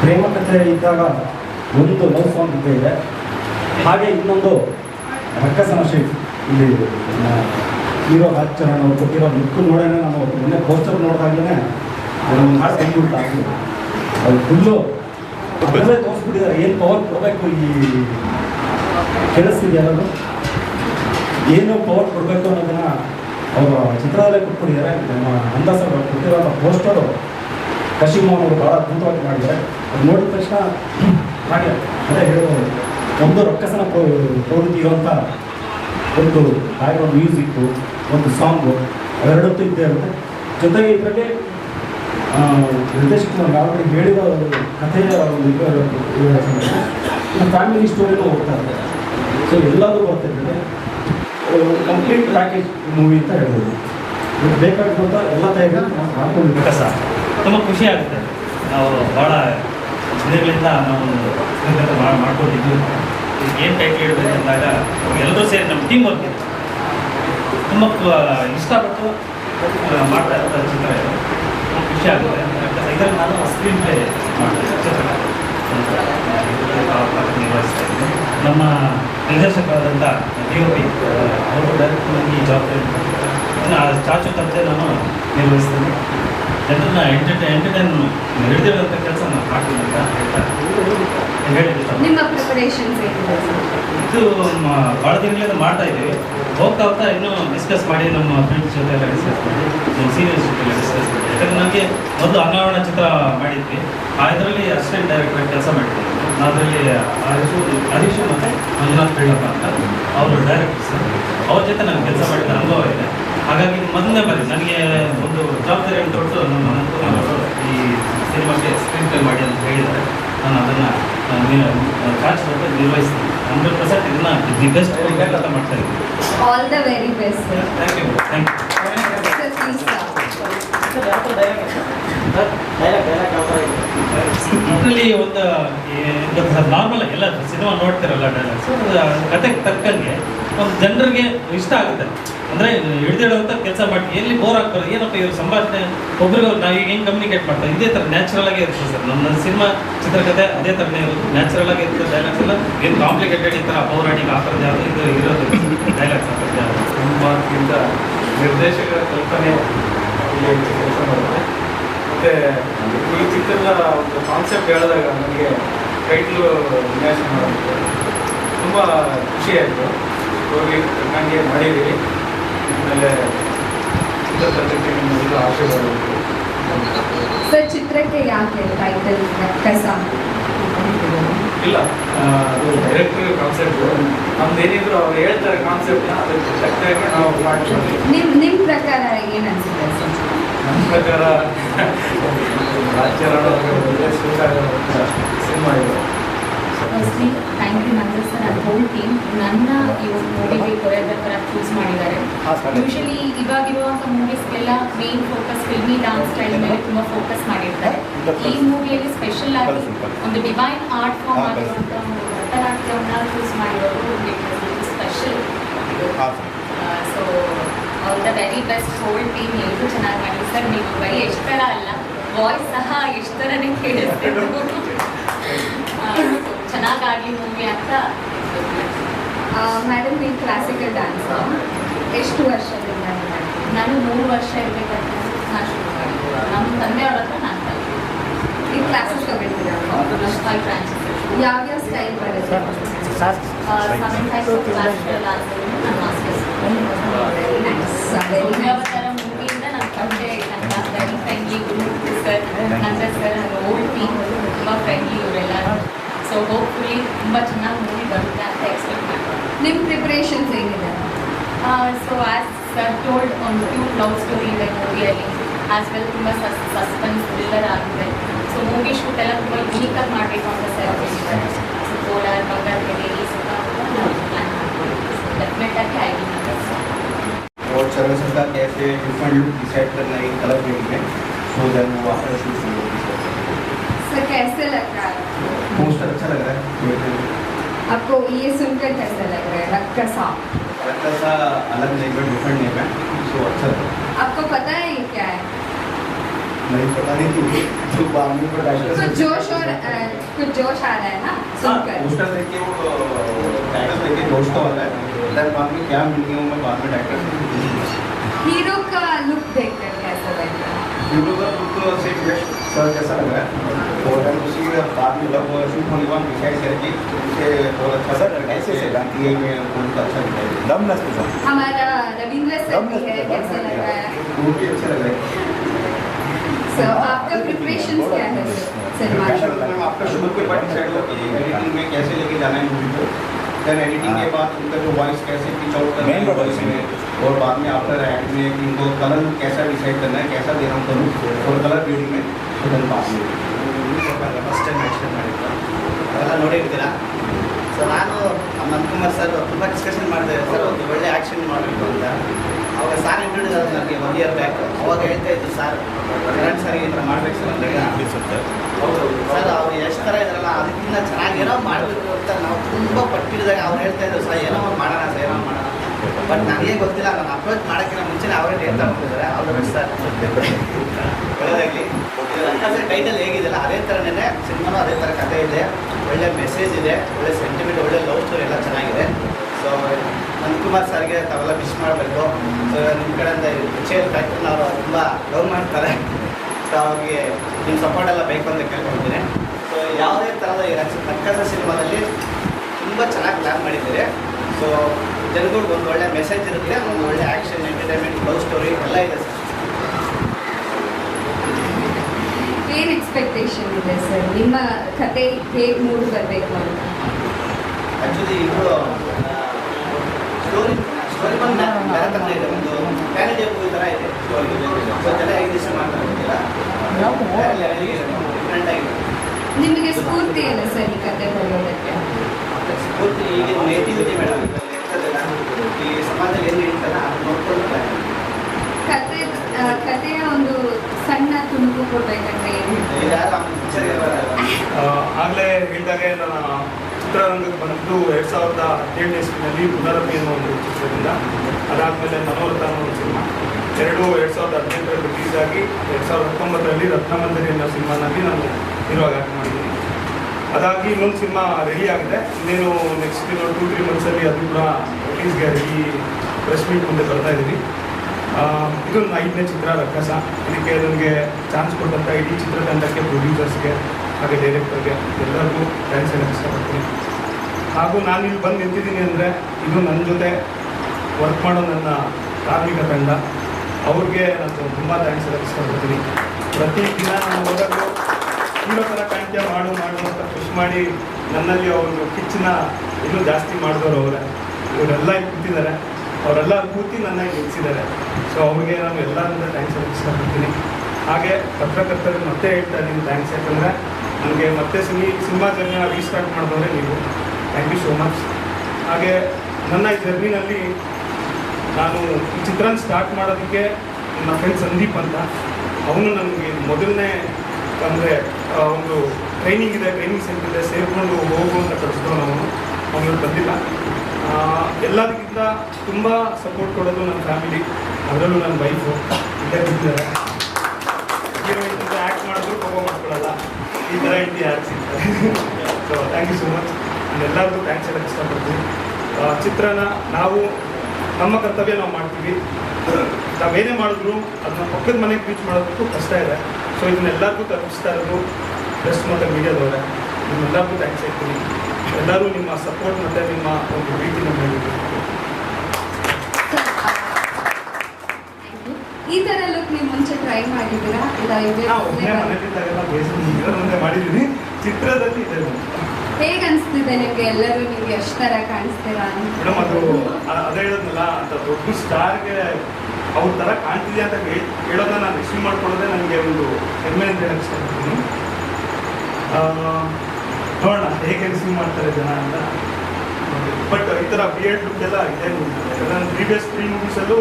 ಪ್ರೇಮ ಕಥೆ ಇದ್ದಾಗ ಒಂದು ಲವ್ ಸಾಂಗ್ ಇದೆ. ಹಾಗೆ ಇನ್ನೊಂದು ರಕ್ತ ಸಮಸ್ಯೆ ಇಲ್ಲಿ ಹೀರೋ ಹಾಕ್ಚರಣ ಅವ್ರು ಕೊಟ್ಟಿರೋ ಲುಕ್ ನೋಡೋಣ, ನಾನು ಮೊನ್ನೆ ಪೋಸ್ಟರ್ ನೋಡಿದಾಗಲೇ ಒಂದು ಹಾಡು ತೆಗೆದುಬಿಟ್ಟು ಆಗ್ಬೋದು ಅದು ಫುಲ್ಲು ಅದರಲ್ಲೇ ತೋರಿಸ್ಬಿಟ್ಟಿದ್ದಾರೆ. ಏನು ಪವರ್ ಕೊಡಬೇಕು ಈ ಕೆಲಸ ಅದು? ಏನು ಪವರ್ ಕೊಡಬೇಕು ಅನ್ನೋದನ್ನ ಅವರು ಚಿತ್ರದಲ್ಲೇ ಕೊಟ್ಬಿಟ್ಟಿದ್ದಾರೆ ನಮ್ಮ ಅಂದಾಸ ಕೊಟ್ಟಿರೋ ಪೋಸ್ಟರು ಕಶಿಮೋಹನ್ ಅವರು ಭಾಳ ಅದ್ಭುತವಾಗಿ ಮಾಡಿದ್ದಾರೆ. ಅದು ನೋಡಿದ ತಕ್ಷಣ ಹಾಗೆ ಅದೇ ಹೇಳ್ಬೋದು. ಒಂದು ರೊಕ್ಕಸನ ಪ್ರವ- ಪ್ರವೃತ್ತಿ ಇರುವಂಥ ಒಂದು ಹಾಗೆ ಮ್ಯೂಸಿಕ್ಕು ಒಂದು ಸಾಂಗು ಅವೆರಡತ್ತು ಇದ್ದೇ ಇರುತ್ತೆ. ಜೊತೆಗೆ ಇದರಲ್ಲಿ ನಿರ್ದೇಶಕರು ನಮ್ಗೆ ಆಲ್ರೆಡಿ ಹೇಳಿದ ಕಥೆಯ ಒಂದು ಫ್ಯಾಮಿಲಿ ಸ್ಟೋರಿನೂ ಹೋಗ್ತಾ ಇರ್ತದೆ ಸೊ ಎಲ್ಲದೂ ಬರ್ತಿರ್ತದೆ. ಕಂಪ್ಲೀಟ್ ಪ್ಯಾಕೇಜ್ ಮೂವಿ ಅಂತ ಹೇಳ್ಬೋದು. ಬೇಕಾಗಿರುವಂಥ ಎಲ್ಲ ತಯಾರಿ ನಾವು ಕಸ ತುಂಬ ಖುಷಿ ಆಗುತ್ತೆ. ನಾವು ಭಾಳ ದಿನಗಳಿಂದ ನಾವು ಮಾಡ್ಕೊಂಡಿದ್ವಿ ಏನು ಟೈಟ್ ಹೇಳ್ಬೇಕು ಅಂದಾಗ ಎಲ್ಲರೂ ಸೇರಿ ನಮ್ಮ ಟೀಮ್ ವರ್ಕ್ ಇದೆ. ತುಂಬ ಇಷ್ಟಪಟ್ಟು ಮಾಡ್ತಾ ಇರ್ತಾರೆ ಚಿತ್ರ ತುಂಬ ಖುಷಿ ಆಗುತ್ತೆ. ಇದರಲ್ಲಿ ನಾನು ಸ್ಕ್ರೀನ್ ಪ್ಲೇ ಮಾಡ್ತೀನಿ ನಮ್ಮ ನಿರ್ದೇಶಕರಾದಂಥ ಡಿ ಒ ಪಿ ಅವರು ಡೈರೆಕ್ಟ್ ಈ ಜವಾಬ್ದಾರಿ ಚಾಚು ತಪ್ಪದೆ ನಾನು ನಿರ್ವಹಿಸ್ತೀನಿ. ಜನರನ್ನ ಎಂಟರ್ಟೈನ್ ಎಂಟರ್ಟೈನ್ ನಡೆದಿರುವಂತ ಕೆಲಸ ನಾನು ಮಾಡ್ತೀನಿ ಅಂತ ಹೇಳ್ತಾ ಹೇಳಿದ್ದೆ ನಿಮ್ಮ ಪ್ರಿಪರೇಷನ್ಸ್ ಇದು ಭಾಳ ದಿನಗಳಿಂದ ಮಾಡ್ತಾ ಇದ್ದೀವಿ. ಹೋಗ್ತಾ ಹೋಗ್ತಾ ಇನ್ನೂ ಡಿಸ್ಕಸ್ ಮಾಡಿ ನಮ್ಮ ಫ್ರೆಂಡ್ಸ್ ಜೊತೆ ಎಲ್ಲ ಡಿಸ್ಕಸ್ ಮಾಡಿ ನಮ್ಮ ಸೀನಿಯರ್ಸ್ ಜೊತೆ ಎಲ್ಲ ಡಿಸ್ಕಸ್ ಮಾಡಿ. ಯಾಕಂದ್ರೆ ನನಗೆ ಮೊದಲು ಅನಾವರಣ ಚಿತ್ರ ಮಾಡಿದ್ವಿ. ಆ ಇದರಲ್ಲಿ ಅಸಿಸ್ಟೆಂಟ್ ಡೈರೆಕ್ಟರ್ ಕೆಲಸ ಮಾಡಿದ್ವಿ. ಅದರಲ್ಲಿ ಹರೀಶು ಅರೀಶ್ ಮತ್ತು ಮಂಜುನಾಥ್ ಪಿಳ್ಳಪ್ಪ ಅಂತ ಅವರು ಡೈರೆಕ್ಟರ್ಸ್ ಅವ್ರ ಜೊತೆ ನಾನು ಕೆಲಸ ಮಾಡಿದ ಅನುಭವ ಇದು. ಮೊದಲನೇ ಬಾರಿ ನನಗೆ ಒಂದು ಜವಾಬ್ದಾರಿಯನ್ನು ಕೊಟ್ಟು ನಮ್ಮ ಅನಂತಕುಮಾರ್ ಈ ಸಿನಿಮಾಗೆ ಸ್ಕ್ರೀನ್ ಪ್ಲೇ ಮಾಡಿ ಅಂತ ಹೇಳಿದರೆ ನಾನು ಅದನ್ನು ಬಗ್ಗೆ ನಿರ್ವಹಿಸ್ತೀನಿ. ಹಂಡ್ರೆಡ್ ಪರ್ಸೆಂಟ್ ಇದನ್ನ ದಿ ಬೆಸ್ಟ್ ಅಂತ ಮಾಡ್ತಾ ಇದ್ದೀನಿ. All the very best sir thank you thank you ಇದರಲ್ಲಿ ಒಂದು ನಾರ್ಮಲ್ ಎಲ್ಲ ಸಿನಿಮಾ ನೋಡ್ತಿರಲ್ಲ ಡೈಲಾಗ್ಸ್ ಕತೆಗೆ ತಕ್ಕಂಗೆ ಒಂದು ಜನರಿಗೆ ಇಷ್ಟ ಆಗುತ್ತೆ. ಅಂದ್ರೆ, ಹಿಡಿದಿಡುವಂತ ಕೆಲಸ ಮಾಡಿ, ಎಲ್ಲಿ ಬೋರ್ ಆಗ್ತಾರೆ ಏನಪ್ಪ ಇವ್ರ ಸಂಭಾಷಣೆ ಒಬ್ರಿಗೆ ನಾವು ಈಗ ಹೆಂಗ್ ಕಮ್ಯುನಿಕೇಟ್ ಮಾಡ್ತಾರೆ ಇದೇ ತರ ನ್ಯಾಚುರಲ್ ಆಗೇ ಇರುತ್ತೆ ಸರ್. ನಮ್ಮ ಸಿನಿಮಾ ಚಿತ್ರಕಥೆ ಅದೇ ತರನೇ ಇರುತ್ತೆ. ನ್ಯಾಚುರಲ್ ಆಗಿ ಇರ್ತದೆ ಡೈಲಾಗ್ಸ್ ಎಲ್ಲ. ಏನು ಕಾಂಪ್ಲಿಕೇಟೆಡ್ ಈ ಥರ ಪೌರಾಣಿಕ ಆ ಯಾವುದು ಇದು ಇರೋದು ಡೈಲಾಗ್ಸ್ ಆ ಥರದ್ದು ನಿರ್ದೇಶಕರ ಕಲ್ಪನೆ ಮತ್ತೆ ಈ ಚಿತ್ರದ ಒಂದು ಕಾನ್ಸೆಪ್ಟ್ ಹೇಳಿದಾಗ ನನಗೆ ಟೈಟ್ಲು ವಿನ್ಯಾಸ ಮಾಡೋದು ತುಂಬ ಖುಷಿಯಾಯಿತು ಹೋಗಿ ನನಗೆ ಮಾಡಿದ್ದೀವಿ ಆಮೇಲೆ ಚಿತ್ರತಂಡಕ್ಕೆ ನಿಮ್ಮೆಲ್ಲ ಆಶೀರ್ವಾದ ಸರ್ ಚಿತ್ರಕ್ಕೆ ಯಾಕೆ ಟೈಟಲ್ ಕಸ ಇಲ್ಲ ಅದು ಡೈರೆಕ್ಟರ್ ಕಾನ್ಸೆಪ್ಟ್ ನಮ್ದು ಏನಿದ್ರು ಅವ್ರು ಹೇಳ್ತಾರೆ ಕಾನ್ಸೆಪ್ಟ್ ಅದಕ್ಕೆ ತಕ್ಕಾಗಿ ನಾವು ಮಾಡ್ತೀವಿ. ನಿಮ್ಮ ನಿಮ್ಮ ಪ್ರಕಾರ ಏನ್ ಅನ್ಸುತ್ತೆ ಸರ್? ನನ್ನ ಪ್ರಕಾರ ಸೂಟ್ ಆಗುವಂಥ ಸಿನಿಮಾ ಇದೆ. Firstly thank you Nanda sir whole team ನನ್ನ ಈ ಒಂದು ಮೂವಿಗೆ ಕೊರಿಯೋಗ್ರಾಫರ್ ಆಗಿ ಚೂಸ್ ಮಾಡಿದ್ದಾರೆ. ಯೂಶಲಿ ಇವಾಗಿರುವಂಥ ಮೂವೀಸ್ಗೆಲ್ಲ main focus filmy dance style ಮೇಲೆ ತುಂಬ ಫೋಕಸ್ ಮಾಡಿರ್ತಾರೆ. ಈ ಮೂವಿಯಲ್ಲಿ ಸ್ಪೆಷಲ್ ಆಗಿ ಒಂದು ಡಿವೈನ್ ಆರ್ಟ್ ಫಾರ್ಮ್ ಆಗಿರುವಂಥ ಒಂದು ಭರತನಾಟ್ಯವನ್ನು ಚೂಸ್ ಮಾಡಿರೋದು special so all the very best whole team ಎಲ್ಲರೂ ಚೆನ್ನಾಗಿ ಮಾಡಿ ಸರ್ ನೀವು ಬರೀ ಎಷ್ಟರ ಅಲ್ಲ ವಾಯ್ಸ್ ಸಹ ಎಷ್ಟರನೇ ಕೇಳಿಸ್ತಿದ್ರು ಚೆನ್ನಾಗಾಗಿ ಮೂವಿ ಅಂತ ಮೇಡಮ್ ನೀವು ಕ್ಲಾಸಿಕಲ್ ಡ್ಯಾನ್ಸ್ ಎಷ್ಟು ವರ್ಷದಿಂದ ಮಾಡ್ತೀರಾ? ನಾನು ಮೂರು ವರ್ಷ ಇರಬೇಕಾದ್ರೆ ನಾನು ಶುರು ಮಾಡಿದ್ದು ನಮ್ಮ ತಂದೆಯವ್ರ ಹತ್ರ ನಾನು ಕಲಿತೆ ನೀವು ಕ್ಲಾಸಸ್ ತಗೊಳ್ತೀರಾ ಫೈವ್ ಬ್ರಾಂಚಸ್ ಯಾವ್ಯಾವ ಸ್ಟೈಲ್ ಬರುತ್ತೆ seven types of classical dance ನಾನು masters very nice very nice ಯಾವತ್ತರ ಮೂವಿಯಿಂದ ನನ್ನ ತಂದೆ ನನ್ನ very friendly sir Nanda sir old team ತುಂಬ ಫ್ರೆಂಡ್ಲಿ ಇವರೆಲ್ಲ ಸೊ ಹೋಪ್ಫುಲಿ ತುಂಬ ಚೆನ್ನಾಗಿ ಮೂವಿ ಬರುತ್ತೆ ಅಂತ ಎಕ್ಸ್ಪೆಕ್ಟ್ ಮಾಡ್ತೀನಿ ನಿಮ್ಮ ಪ್ರಿಪ್ರೇಷನ್ಸ್ ಏನಿದೆ ಸೊ ಆಸ್ ಸರ್ ಟೋಲ್ಡ್ ಒಂದು ಕ್ಯೂಟ್ ಲವ್ ಸ್ಟೋರಿ ಇದೆ ಮೂವಿಯಲ್ಲಿ ಆಸ್ ವೆಲ್ ತುಂಬ ಸಸ್ ಸಸ್ಪೆನ್ಸ್ ಥ್ರಿಲ್ಲರ್ ಆಗಿದೆ ಸೊ ಮೂವಿ ಶೂಟ್ ಎಲ್ಲ ತುಂಬ ಯೂನಿಕಾಗಿ ಮಾಡಬೇಕು ಅಂತ ಸರ್ ಹೇಳಿದ್ದಾರೆ ಸೊ ಕೋಲಾರ ಬಂಗಾರಪೇಟೆ ಈ ಸುತ್ತ ಪ್ಲ್ಯಾನ್ ಮಾಡ್ಕೊಂಡಿದ್ದೀವಿ ಡೆಫಿನೆಟ್ ಆಗಿ ಆಗಿ और सर्वे सरकार कैसे डिफरेंट लुक डिसाइड करना है कलर ग्रेडिंग में सो देन वो आफ्टर शूट सर कैसे लग रहा है? पोस्टर अच्छा लग रहा है। आपको ये सुनकर कैसा लग रहा है? रक्कसा। हल्का सा अलग नहीं बट डिफरेंट नेम है सो अच्छा आपको पता है ये क्या है? नहीं पता नहीं थी तो बाद में पर कुछ जोश और कुछ जोश आ रहा है ना सुनकर। पोस्टर देख के वो टाइटल देख के दोस्त तो वाला है। देन बाद में क्या मिल गया मैं बाद में टाइटल हीरो का लुक देखकर कैसा लग है? वीडियो का लुक तो सेम बेस्ट सर जैसा लग रहा है। और देन उसी के बाद में जब शूट होने के बाद डिसाइड करेंगे उसे बहुत अच्छा सर ऐसे से ये में बहुत अच्छा दिखाई दम नस्ती सर हमारा रविंद्र सर भी है कैसा लग रहा है? वो भी अच्छा लग। रहा है सो आपका प्रिपरेशन क्या है मैम आपका शुरू के बाद डिसाइड हुआ कि एडिटिंग में कैसे लेके जाना है मूवी को। देन एडिटिंग के बाद उनका जो वॉइस कैसे पिच आउट करना है वॉइस में और बाद में आफ्टर एड में इनको कलर कैसा डिसाइड करना है कैसा देना उनका लुक और कलर ग्रेडिंग में तो देन बाद में ಫಸ್ಟ್ ಟೈಮ್ ಆ್ಯಕ್ಷನ್ ಮಾಡಿದ್ದು ಅವೆಲ್ಲ ನೋಡಿರ್ತೀರ ಸೊ ನಾನು ಮನ್ಕುಮಾರ್ ಸರ್ ತುಂಬ ಡಿಸ್ಕಷನ್ ಮಾಡಿದೆ ಸರ್ ಒಂದು ಒಳ್ಳೆ ಆ್ಯಕ್ಷನ್ ಮಾಡಬೇಕು ಅಂತ ಅವಾಗ ಸಾರ್ ಆದ ನನಗೆ ಒನ್ ಇಯರ್ ಬ್ಯಾಕ್ ಅವಾಗ ಹೇಳ್ತಾ ಇದ್ರು ಸರ್ ಕರೆಂಟ್ ಸರ್ ಈ ಥರ ಮಾಡ್ಬೇಕು ಸರ್ ಅಂದಾಗ ಹೌದು ಸರ್ ಅವ್ರು ಎಷ್ಟು ಥರ ಇದ್ರಲ್ಲ ಅದಕ್ಕಿಂತ ಚೆನ್ನಾಗಿ ಏನೋ ಮಾಡಬೇಕು ಅಂತ ನಾವು ತುಂಬ ಪಟ್ಟಿಡಿದಾಗ ಅವ್ರು ಹೇಳ್ತಾ ಇದ್ರು ಸರ್ ಏನೋ ಒಂದು ಮಾಡೋಣ ಸರ್ ಏನೋ ಮಾಡೋಣ ಬಟ್ ನನಗೆ ಗೊತ್ತಿಲ್ಲ ನಾನು ಅಪ್ರೋಚ್ ಮಾಡೋಕ್ಕಿಂತ ಮುಂಚೆನೇ ಅವರೇ ಹೇಳ್ತಾ ಹೋಗ್ತಿದ್ದಾರೆ ಅವ್ರ ಸರ್ ಒಳ್ಳೆದಾಗಲಿ. ಸರ್ ಟೈಟಲ್ ಹೇಗಿದೆಯಲ್ಲ ಅದೇ ಥರನೇ ಸಿನಿಮಾನು ಅದೇ ಥರ ಕಥೆ ಇದೆ. ಒಳ್ಳೆ ಮೆಸೇಜ್ ಇದೆ ಒಳ್ಳೆ ಸೆಂಟಿಮೆಂಟ್ ಒಳ್ಳೆ ಲವ್ ಸ್ಟೋರಿ ಎಲ್ಲ ಚೆನ್ನಾಗಿದೆ. ಸೊ ನನ್ಕುಮಾರ್ ಸರ್ಗೆ ತಾವೆಲ್ಲ ವಿಶ್ ಮಾಡಬೇಕು. ಸೊ ನಿಮ್ಮ ಕಡೆಯಿಂದ ಚೇರ್ ಫ್ಯಾಕ್ಟ್ರಿನವರು ತುಂಬ ಲವ್ ಮಾಡ್ತಾರೆ. ಸೊ ಅವ್ರಿಗೆ ನಿಮ್ಮ ಸಪೋರ್ಟ್ ಎಲ್ಲ ಬೇಕು ಅಂತ ಕೇಳ್ಕೊಳ್ತೀನಿ. ಸೊ ಯಾವುದೇ ಥರದ ಈ ರಕ್ಷ ರಕ್ಕಸ ಸಿನಿಮಾದಲ್ಲಿ ತುಂಬ ಚೆನ್ನಾಗಿ ಪ್ಲ್ಯಾನ್ ಮಾಡಿದ್ದೀರಿ. ಸೊ ಜನಗಳಿಗೆ ಒಂದು ಒಳ್ಳೆ ಮೆಸೇಜ್ ಇರುತ್ತೆ ಒಂದು ಒಳ್ಳೆ ಆ್ಯಕ್ಷನ್ ಎಂಟರ್ಟೈನ್ಮೆಂಟ್ ಲವ್ ಸ್ಟೋರಿ ಎಲ್ಲ ಇದೆ ಸರ್. ಏನು ಎಕ್ಸ್ಪೆಕ್ಟೇಷನ್ ಇದೆ ಸರ್? ನಿಮ್ಮ ಕತೆ ಹೇಗೆ ಮೂಡಿ ಬರಬೇಕು ಅಂತ? ಆ್ಯಕ್ಚುಲಿ ಇದು ನಿಮಗೆ ಸ್ಫೂರ್ತಿ ಏನು ಸರ್ ಈ ಕತೆ ಬರೆಯೋದಕ್ಕೆ ಸ್ಫೂರ್ತಿ ಮೇಡಮ್ ಈ ಸಮಾಜದಲ್ಲಿ ಏನು. ಕತೆ ಕತೆಯ ಒಂದು ಸಣ್ಣ ತುಣುಕು ಕೊಡ್ಬೇಕಂದ್ರೆ ಏನು ಆಗ್ಲೇ ಹೇಳಿದಾಗೆ ನನ್ನ ಚಿತ್ರರಂಗಕ್ಕೆ ಬಂದು ಎರಡು ಸಾವಿರದ ಹದಿನೇಳನೇ ಇಸ್ವಿನಲ್ಲಿ ಪುನರಪಿ ಅನ್ನೋ ಒಂದು ಚಿತ್ರದಿಂದ ಅದಾದಮೇಲೆ ಮನೋರಥ ಅನ್ನೋ ಒಂದು ಸಿನಿಮಾ. ಎರಡು ಎರಡು ಸಾವಿರದ ಹದಿನೆಂಟರಲ್ಲಿ ರಿಲೀಸ್ ಆಗಿ ಎರಡು ಸಾವಿರದ ಹತ್ತೊಂಬತ್ತರಲ್ಲಿ ರತ್ನಮಂಜರಿ ಅನ್ನೋ ಸಿನಿಮಾನಲ್ಲಿ ನಾನು ಹೀರೋ ಆಗಿ ಮಾಡಿದ್ದೀನಿ. ಅದಾಗಿ ಇನ್ನೊಂದು ಸಿನಿಮಾ ರೆಡಿ ಆಗಿದೆ. ಇನ್ನೇನು ನೆಕ್ಸ್ಟ್ ಇನ್ನೊಂದು ಟೂ ತ್ರೀ ಮಂತ್ಸಲ್ಲಿ ಅದು ಕೂಡ ರಿಲೀಸ್ಗೆ ರೆಡಿ ಪ್ರೆಸ್ ಮೀಟ್ ಮುಂದೆ ಬರ್ತಾ ಇದ್ದೀನಿ ಇದು ಐದನೇ ಚಿತ್ರ ರಕ್ಕಸ ಇದಕ್ಕೆ ನನಗೆ ಚಾನ್ಸ್ ಕೊಟ್ಟಂಥ ಇಡೀ ಚಿತ್ರತಂಡಕ್ಕೆ ಪ್ರೊಡ್ಯೂಸರ್ಸ್ಗೆ ಹಾಗೆ ಡೈರೆಕ್ಟರ್ಗೆ ಎಲ್ಲರಿಗೂ ಥ್ಯಾಂಕ್ಸ್ ಹೇಳಕ್ಕೆ ಇಷ್ಟಪಡ್ತೀನಿ. ಹಾಗೂ ನಾನು ಇಲ್ಲಿ ಬಂದು ನಿಂತಿದ್ದೀನಿ ಅಂದರೆ ಇದು ನನ್ನ ಜೊತೆ ವರ್ಕ್ ಮಾಡೋ ನನ್ನ ಕಾರ್ಮಿಕ ತಂಡ. ಅವ್ರಿಗೆ ನಾನು ತುಂಬ ಥ್ಯಾಂಕ್ಸ್ ಹೇಳಕ್ಕೆ ಇಷ್ಟಪಡ್ತೀನಿ. ಪ್ರತಿ ದಿನ ನಾನು ಹೋದಾಗಲೂ ಹೀರೋ ಥರ ಕಾಣ್ತೀಯ ಮಾಡು ಮಾಡು ಅಂತ ಖುಷಿ ಮಾಡಿ ನನ್ನಲ್ಲಿ ಅವರು ಕಿಚ್ಚನ್ನ ಇನ್ನೂ ಜಾಸ್ತಿ ಮಾಡಿದವರು ಅವರೇ. ಇವರೆಲ್ಲ ಕೂತಿದ್ದಾರೆ. ಅವರೆಲ್ಲ ಕೂತಿ ನನ್ನ ನಿಲ್ಲಿಸಿದ್ದಾರೆ ಸೊ ಅವ್ರಿಗೆ ನಾನು ಎಲ್ಲರಿಂದ ಥ್ಯಾಂಕ್ಸ್ ಹೇಳಕ್ಕೆ ಇಷ್ಟಪಡ್ತೀನಿ. ಹಾಗೆ ಪತ್ರಕರ್ತರಿಗೆ ಮತ್ತೆ ಹೇಳ್ತಾ ಇದ್ದೀನಿ ಥ್ಯಾಂಕ್ಸ್ ಯಾಕಂದರೆ ನನಗೆ ಮತ್ತೆ ಸಿನಿ, ಸಿನಿಮಾ ಜರ್ನಿನ ರೀಸ್ಟಾರ್ಟ್ ಮಾಡಿದವರೆ ನೀವು. ಥ್ಯಾಂಕ್ ಯು ಸೋ ಮಚ್ ಹಾಗೆ ನನ್ನ ಈ ಜರ್ನಿನಲ್ಲಿ ನಾನು ಈ ಚಿತ್ರನ ಸ್ಟಾರ್ಟ್ ಮಾಡೋದಕ್ಕೆ ನನ್ನ ಫ್ರೆಂಡ್ ಸಂದೀಪ್ ಅಂತ. ಅವನು ನನಗೆ ಮೊದಲನೇ ಅಂದರೆ ಒಂದು ಟ್ರೈನಿಂಗ್ ಇದೆ ಟ್ರೈನಿಂಗ್ ಸೆಂಟರ್ ಇದೆ. ಸೇರಿಕೊಂಡು ಹೋಗು ಅಂತ ಕಳಿಸ್ಕೊಂಡು ಅವನು. ಅವನು ಬಂದಿಲ್ಲ. ಎಲ್ಲದಕ್ಕಿಂತ ತುಂಬ ಸಪೋರ್ಟ್ ಕೊಡೋದು ನನ್ನ ಫ್ಯಾಮಿಲಿ ಅದರಲ್ಲೂ ನನ್ನ ವೈಫು ಇಲ್ಲೇ ಬಿಟ್ಟಿದ್ದಾರೆ ಮಾಡಿದ್ರು ಕೋಪ ಮಾಡ್ಕೊಳ್ಳಲ್ಲ? ಈ ಥರ ಸಿಗ್ತಾರೆ so thank you so much ಎಲ್ಲರಿಗೂ ಥ್ಯಾಂಕ್ಸ್ ಹೇಳಕ್ಕೆ ಇಷ್ಟಪಡ್ತೀನಿ. ಚಿತ್ರನ ನಾವು, ನಮ್ಮ ಕರ್ತವ್ಯ ನಾವು ಮಾಡ್ತೀವಿ. ನಾವೇನೇ ಮಾಡಿದ್ರು ಅದನ್ನ ಪಕ್ಕದ ಮನೆಗೆ ರೀಚ್ ಮಾಡೋದಕ್ಕೂ ಕಷ್ಟ ಇದೆ. ಸೊ ಇದನ್ನೆಲ್ಲರಿಗೂ ತಲುಪಿಸ್ತಾ ಇರೋದು ಪ್ರೆಸ್ ಮತ್ತು ಮೀಡಿಯಾದವರೇ ನಿಮ್ಮೆಲ್ಲರಿಗೂ ಥ್ಯಾಂಕ್ಸ್ ಹೇಳ್ತೀನಿ. ಎಲ್ಲರೂ ನಿಮ್ಮ ಸಪೋರ್ಟ್ ಮತ್ತು ನಿಮ್ಮ ಒಂದು ಪ್ರೀತಿ ನಮ್ಮ ಈ ಮುಂಚೆ ಟ್ರೈ ಮಾಡಿದ್ದೀರಾ? ಇಲ್ಲ ಇದೇ. ಮಾಡಿದ್ದೀನಿ. ಚಿತ್ರದಲ್ಲಿ ಇದೆ ಹೇಗೆ ಅನಿಸ್ತಿದೆ ನಿಮ್ಗೆ? ಎಲ್ಲರೂ ನಿಮಗೆ ಎಷ್ಟು ತರ ಕಾಣಿಸ್ತೀರಾ ಅಂತ. ಮೇಡಮ್ ಅದು ಅದೇ ಹೇಳೋದ್ನಲ್ಲ ಅಂತ ದೊಡ್ಡ ಸ್ಟಾರ್ಗೆ ಅವ್ರ ಥರ ಕಾಣ್ತಿದೆ ಅಂತ ಹೇಳ್- ಹೇಳೋದನ್ನ ನಾನು ರಿಸೀವ್ ಮಾಡ್ಕೊಳ್ಳೋದೇ ನನಗೆ ಒಂದು ಹೆಮ್ಮೆ ಅಂತ ಇಷ್ಟಪಡ್ತೀನಿ. ಆ, ನೋಡೋಣ ಹೇಗೆ ರಿಸೀವ್ ಮಾಡ್ತಾರೆ ಜನ ಅಂತ. ಬಟ್ ಈ ಥರ ಬಿ ಎಡ್ ಲುಕ್ ಎಲ್ಲ ಇದೆ ಪ್ರೀವಿಯಸ್ ತ್ರೀ ಮೂವೀಸಲ್ಲೂ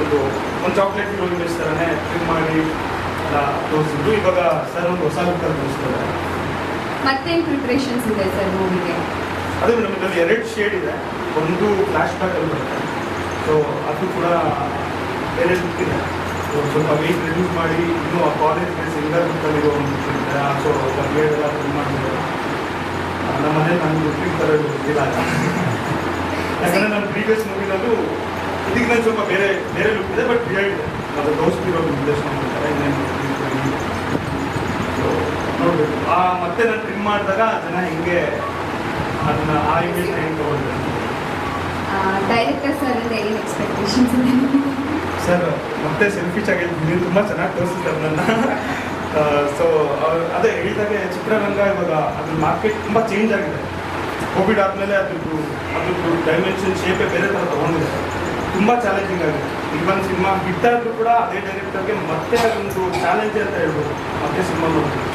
ಒಂದು ಒಂದು ಚಾಕ್ಲೇಟ್ ಬೇಸ್ ಥರನೇ ಟ್ರಿಮ್ ಮಾಡಿ ಎಲ್ಲ ತೋರಿಸಿದ್ರು. ಇವಾಗ ಸರ್ ಒಂದು ಹೊಸ ಲುಕ್ಕಲ್ಲಿ ತೋರಿಸ್ತಾರೆ ಮತ್ತೇನು ಪ್ರಿಪ್ರೇಷನ್ಸ್ ಇದೆ ಸರ್ ಮೂವಿಗೆ ಅದೇ ಮೇಡಮ್ ಇದರಲ್ಲಿ ಎರಡು ಶೇಡ್ ಇದೆ. ಒಂದು ಫ್ಲಾಶ್ ಬ್ಯಾಕ್ ಅಲ್ಲಿ ಬರುತ್ತೆ. ಸೊ ಅದು ಕೂಡ ಬೇರೆ ಲುಕ್ ಇದೆ. ಸೊ ಸ್ವಲ್ಪ ವೆಯ್ಟ್ ರಿಡ್ಯೂಸ್ ಮಾಡಿ ಇನ್ನೂ ಆ ಕಾಲೇಜ್ಗೆ ಸಿಂಗಲ್ ಲುಕ್ಕಲ್ಲಿರೋ ಒಂದು ಇದೆ. ಸೊ ಎಲ್ಲ ಫಿಲ್ ಮಾಡಿದ್ರು ನಮ್ಮ ಮನೇಲಿ ನನಗೆ ಗೊತ್ತಿದ್ದ ಥರ ಗೊತ್ತಿಲ್ಲ ಯಾಕಂದರೆ ನನ್ನ ಪ್ರೀವಿಯಸ್ ಮೂವಿನಲ್ಲೂ ಇದಕ್ಕೆ ನಾನು ಸ್ವಲ್ಪ ಬೇರೆ ಬೇರೆ ಲುಕ್ ಇದೆ ಬಟ್ ಹೇಳಿದೆ ಅದು ತೋರಿಸ್ತಿರೋ ನಿರ್ದೇಶನ ಮಾಡ್ತಾರೆ ನೋಡಬೇಕು. ಆ ಮತ್ತೆ ನಾನು ಟ್ರಿಮ್ ಮಾಡಿದಾಗ ಜನ ಹಿಂಗೆ ಅದನ್ನ ಆ ಇಮೇಜ್ನ ಹೆಂಗೆ ತಗೊಂಡ್ರೆ ಡೈರೆಕ್ಟರ್ ಸರ್ ಏನು ಎಕ್ಸ್ಪೆಕ್ಟೇಷನ್ಸ್ ಸರ್ ಮತ್ತೆ ಸೆಲ್ಫಿ ನೀವು ತುಂಬ ಚೆನ್ನಾಗಿ ತೋರಿಸಿದ್ದಾರೆ ನನ್ನ ಸೊ ಅದೇ ಹೇಳಿದಾಗೆ ಚಿತ್ರರಂಗ ಇವಾಗ ಅದ್ರ ಮಾರ್ಕೆಟ್ ತುಂಬ ಚೇಂಜ್ ಆಗಿದೆ. ಕೋವಿಡ್ ಆದಮೇಲೆ ಅದ್ರದ್ದು ಅದ್ರದ್ದು ಡೈಮೆನ್ಷನ್ ಶೇಪೇ ಬೇರೆ ಥರ ತೊಗೊಂಡಿದೆ ತುಂಬ ಚಾಲೆಂಜಿಂಗ್ ಆಗಿದೆ. ಇವನ್ ಸಿನಿಮಾ ಹಿಟ್ ಆದರೂ ಕೂಡ ಅದೇ ಡೈರೆಕ್ಟರ್ಗೆ ಮತ್ತೆ ಅದೊಂದು ಚಾಲೆಂಜ್ ಅಂತ ಹೇಳ್ಬೋದು. ಮತ್ತೆ ಸಿನಿಮಾ ನೋಡ್ತೀವಿ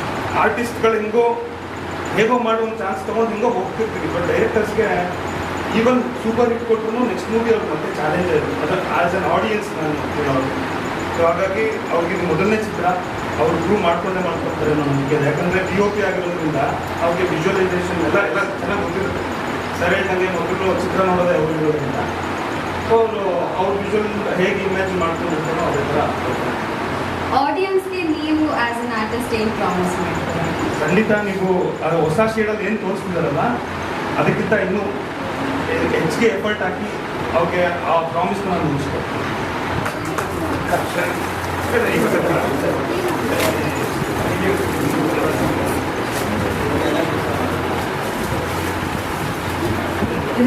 ಆರ್ಟಿಸ್ಟ್ಗಳು ಹೆಂಗೋ, ಹೇಗೋ ಮಾಡೋ ಒಂದು ಚಾನ್ಸ್ ತೊಗೊಂಡು ಹಿಂಗೋ ಹೋಗ್ತಿರ್ತೀವಿ ಬಟ್ ಡೈರೆಕ್ಟರ್ಸ್ಗೆ ಈವನ್ ಸೂಪರ್ ಹಿಟ್ ಕೊಟ್ಟರು ನೆಕ್ಸ್ಟ್ ಮೂವಿ ಅವ್ರಿಗೆ ಮತ್ತೆ ಚಾಲೆಂಜ್ ಆಯಿತು. ಅದಕ್ಕೆ ಆಸ್ ಅನ್ ಆಡಿಯನ್ಸ್ ನಾನು ಅವ್ರಿಗೆ. ಸೊ ಹಾಗಾಗಿ ಅವ್ರಿಗೆ ಮೊದಲನೇ ಚಿತ್ರ. ಅವ್ರು ಪ್ರೂವ್ ಮಾಡ್ಕೊಂಡೇ ಮಾಡ್ಕೊಡ್ತಾರೆ ಅನ್ನೋ ಯಾಕಂದರೆ ಪಿ ಒ ಪಿ ಆಗಿರೋದ್ರಿಂದ ಅವ್ರಿಗೆ ವಿಜುವಲೈಸೇಷನ್ ಎಲ್ಲ ಎಲ್ಲ ಚೆನ್ನಾಗಿ ಗೊತ್ತಿರುತ್ತೆ. ಸರ್ ಹೇಳ್ದಂಗೆ ಮೊದಲು ಚಿತ್ರ ನೋಡೋದೇ ಅವ್ರು ಇರೋದ್ರಿಂದ ಅವರು ಅವ್ರ ವಿಜುವಲ್ ಹೇಗೆ ಇಮ್ಯಾಜಿನ್ ಮಾಡ್ಕೊಂಡಿರ್ತಾರೋ ಅದೇ ಥರ. ಆಡಿಯನ್ಸ್ಗೆ ನೀವು ಆಸ್ ಅನ್ ಆರ್ಟಿಸ್ಟ್ ಏನು ಪ್ರಾಮಿಸ್ ಮಾಡ್ತೀರಾ? ಖಂಡಿತ ನೀವು ಅದು ಹೊಸ ಶೇಡಲ್ಲಿ ಏನು ತೋರಿಸ್ತಿದ್ದಾರಲ್ಲ ಅದಕ್ಕಿಂತ ಇನ್ನೂ ಹೆಚ್ಚಿಗೆ ಎಫರ್ಟ್ ಹಾಕಿ ಅವ್ರಿಗೆ ಆ ಪ್ರಾಮಿಸ್ನ ನಾನು ಮುಗಿಸ್ಕೊಡ್ತೀನಿ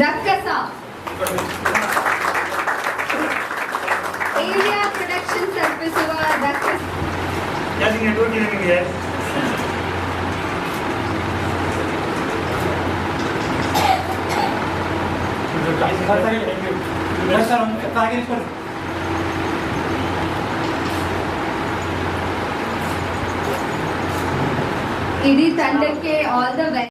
ರಕ್ಕಸ. Yazın ya, dur gidelim ya. Idi Thunder ke all the best.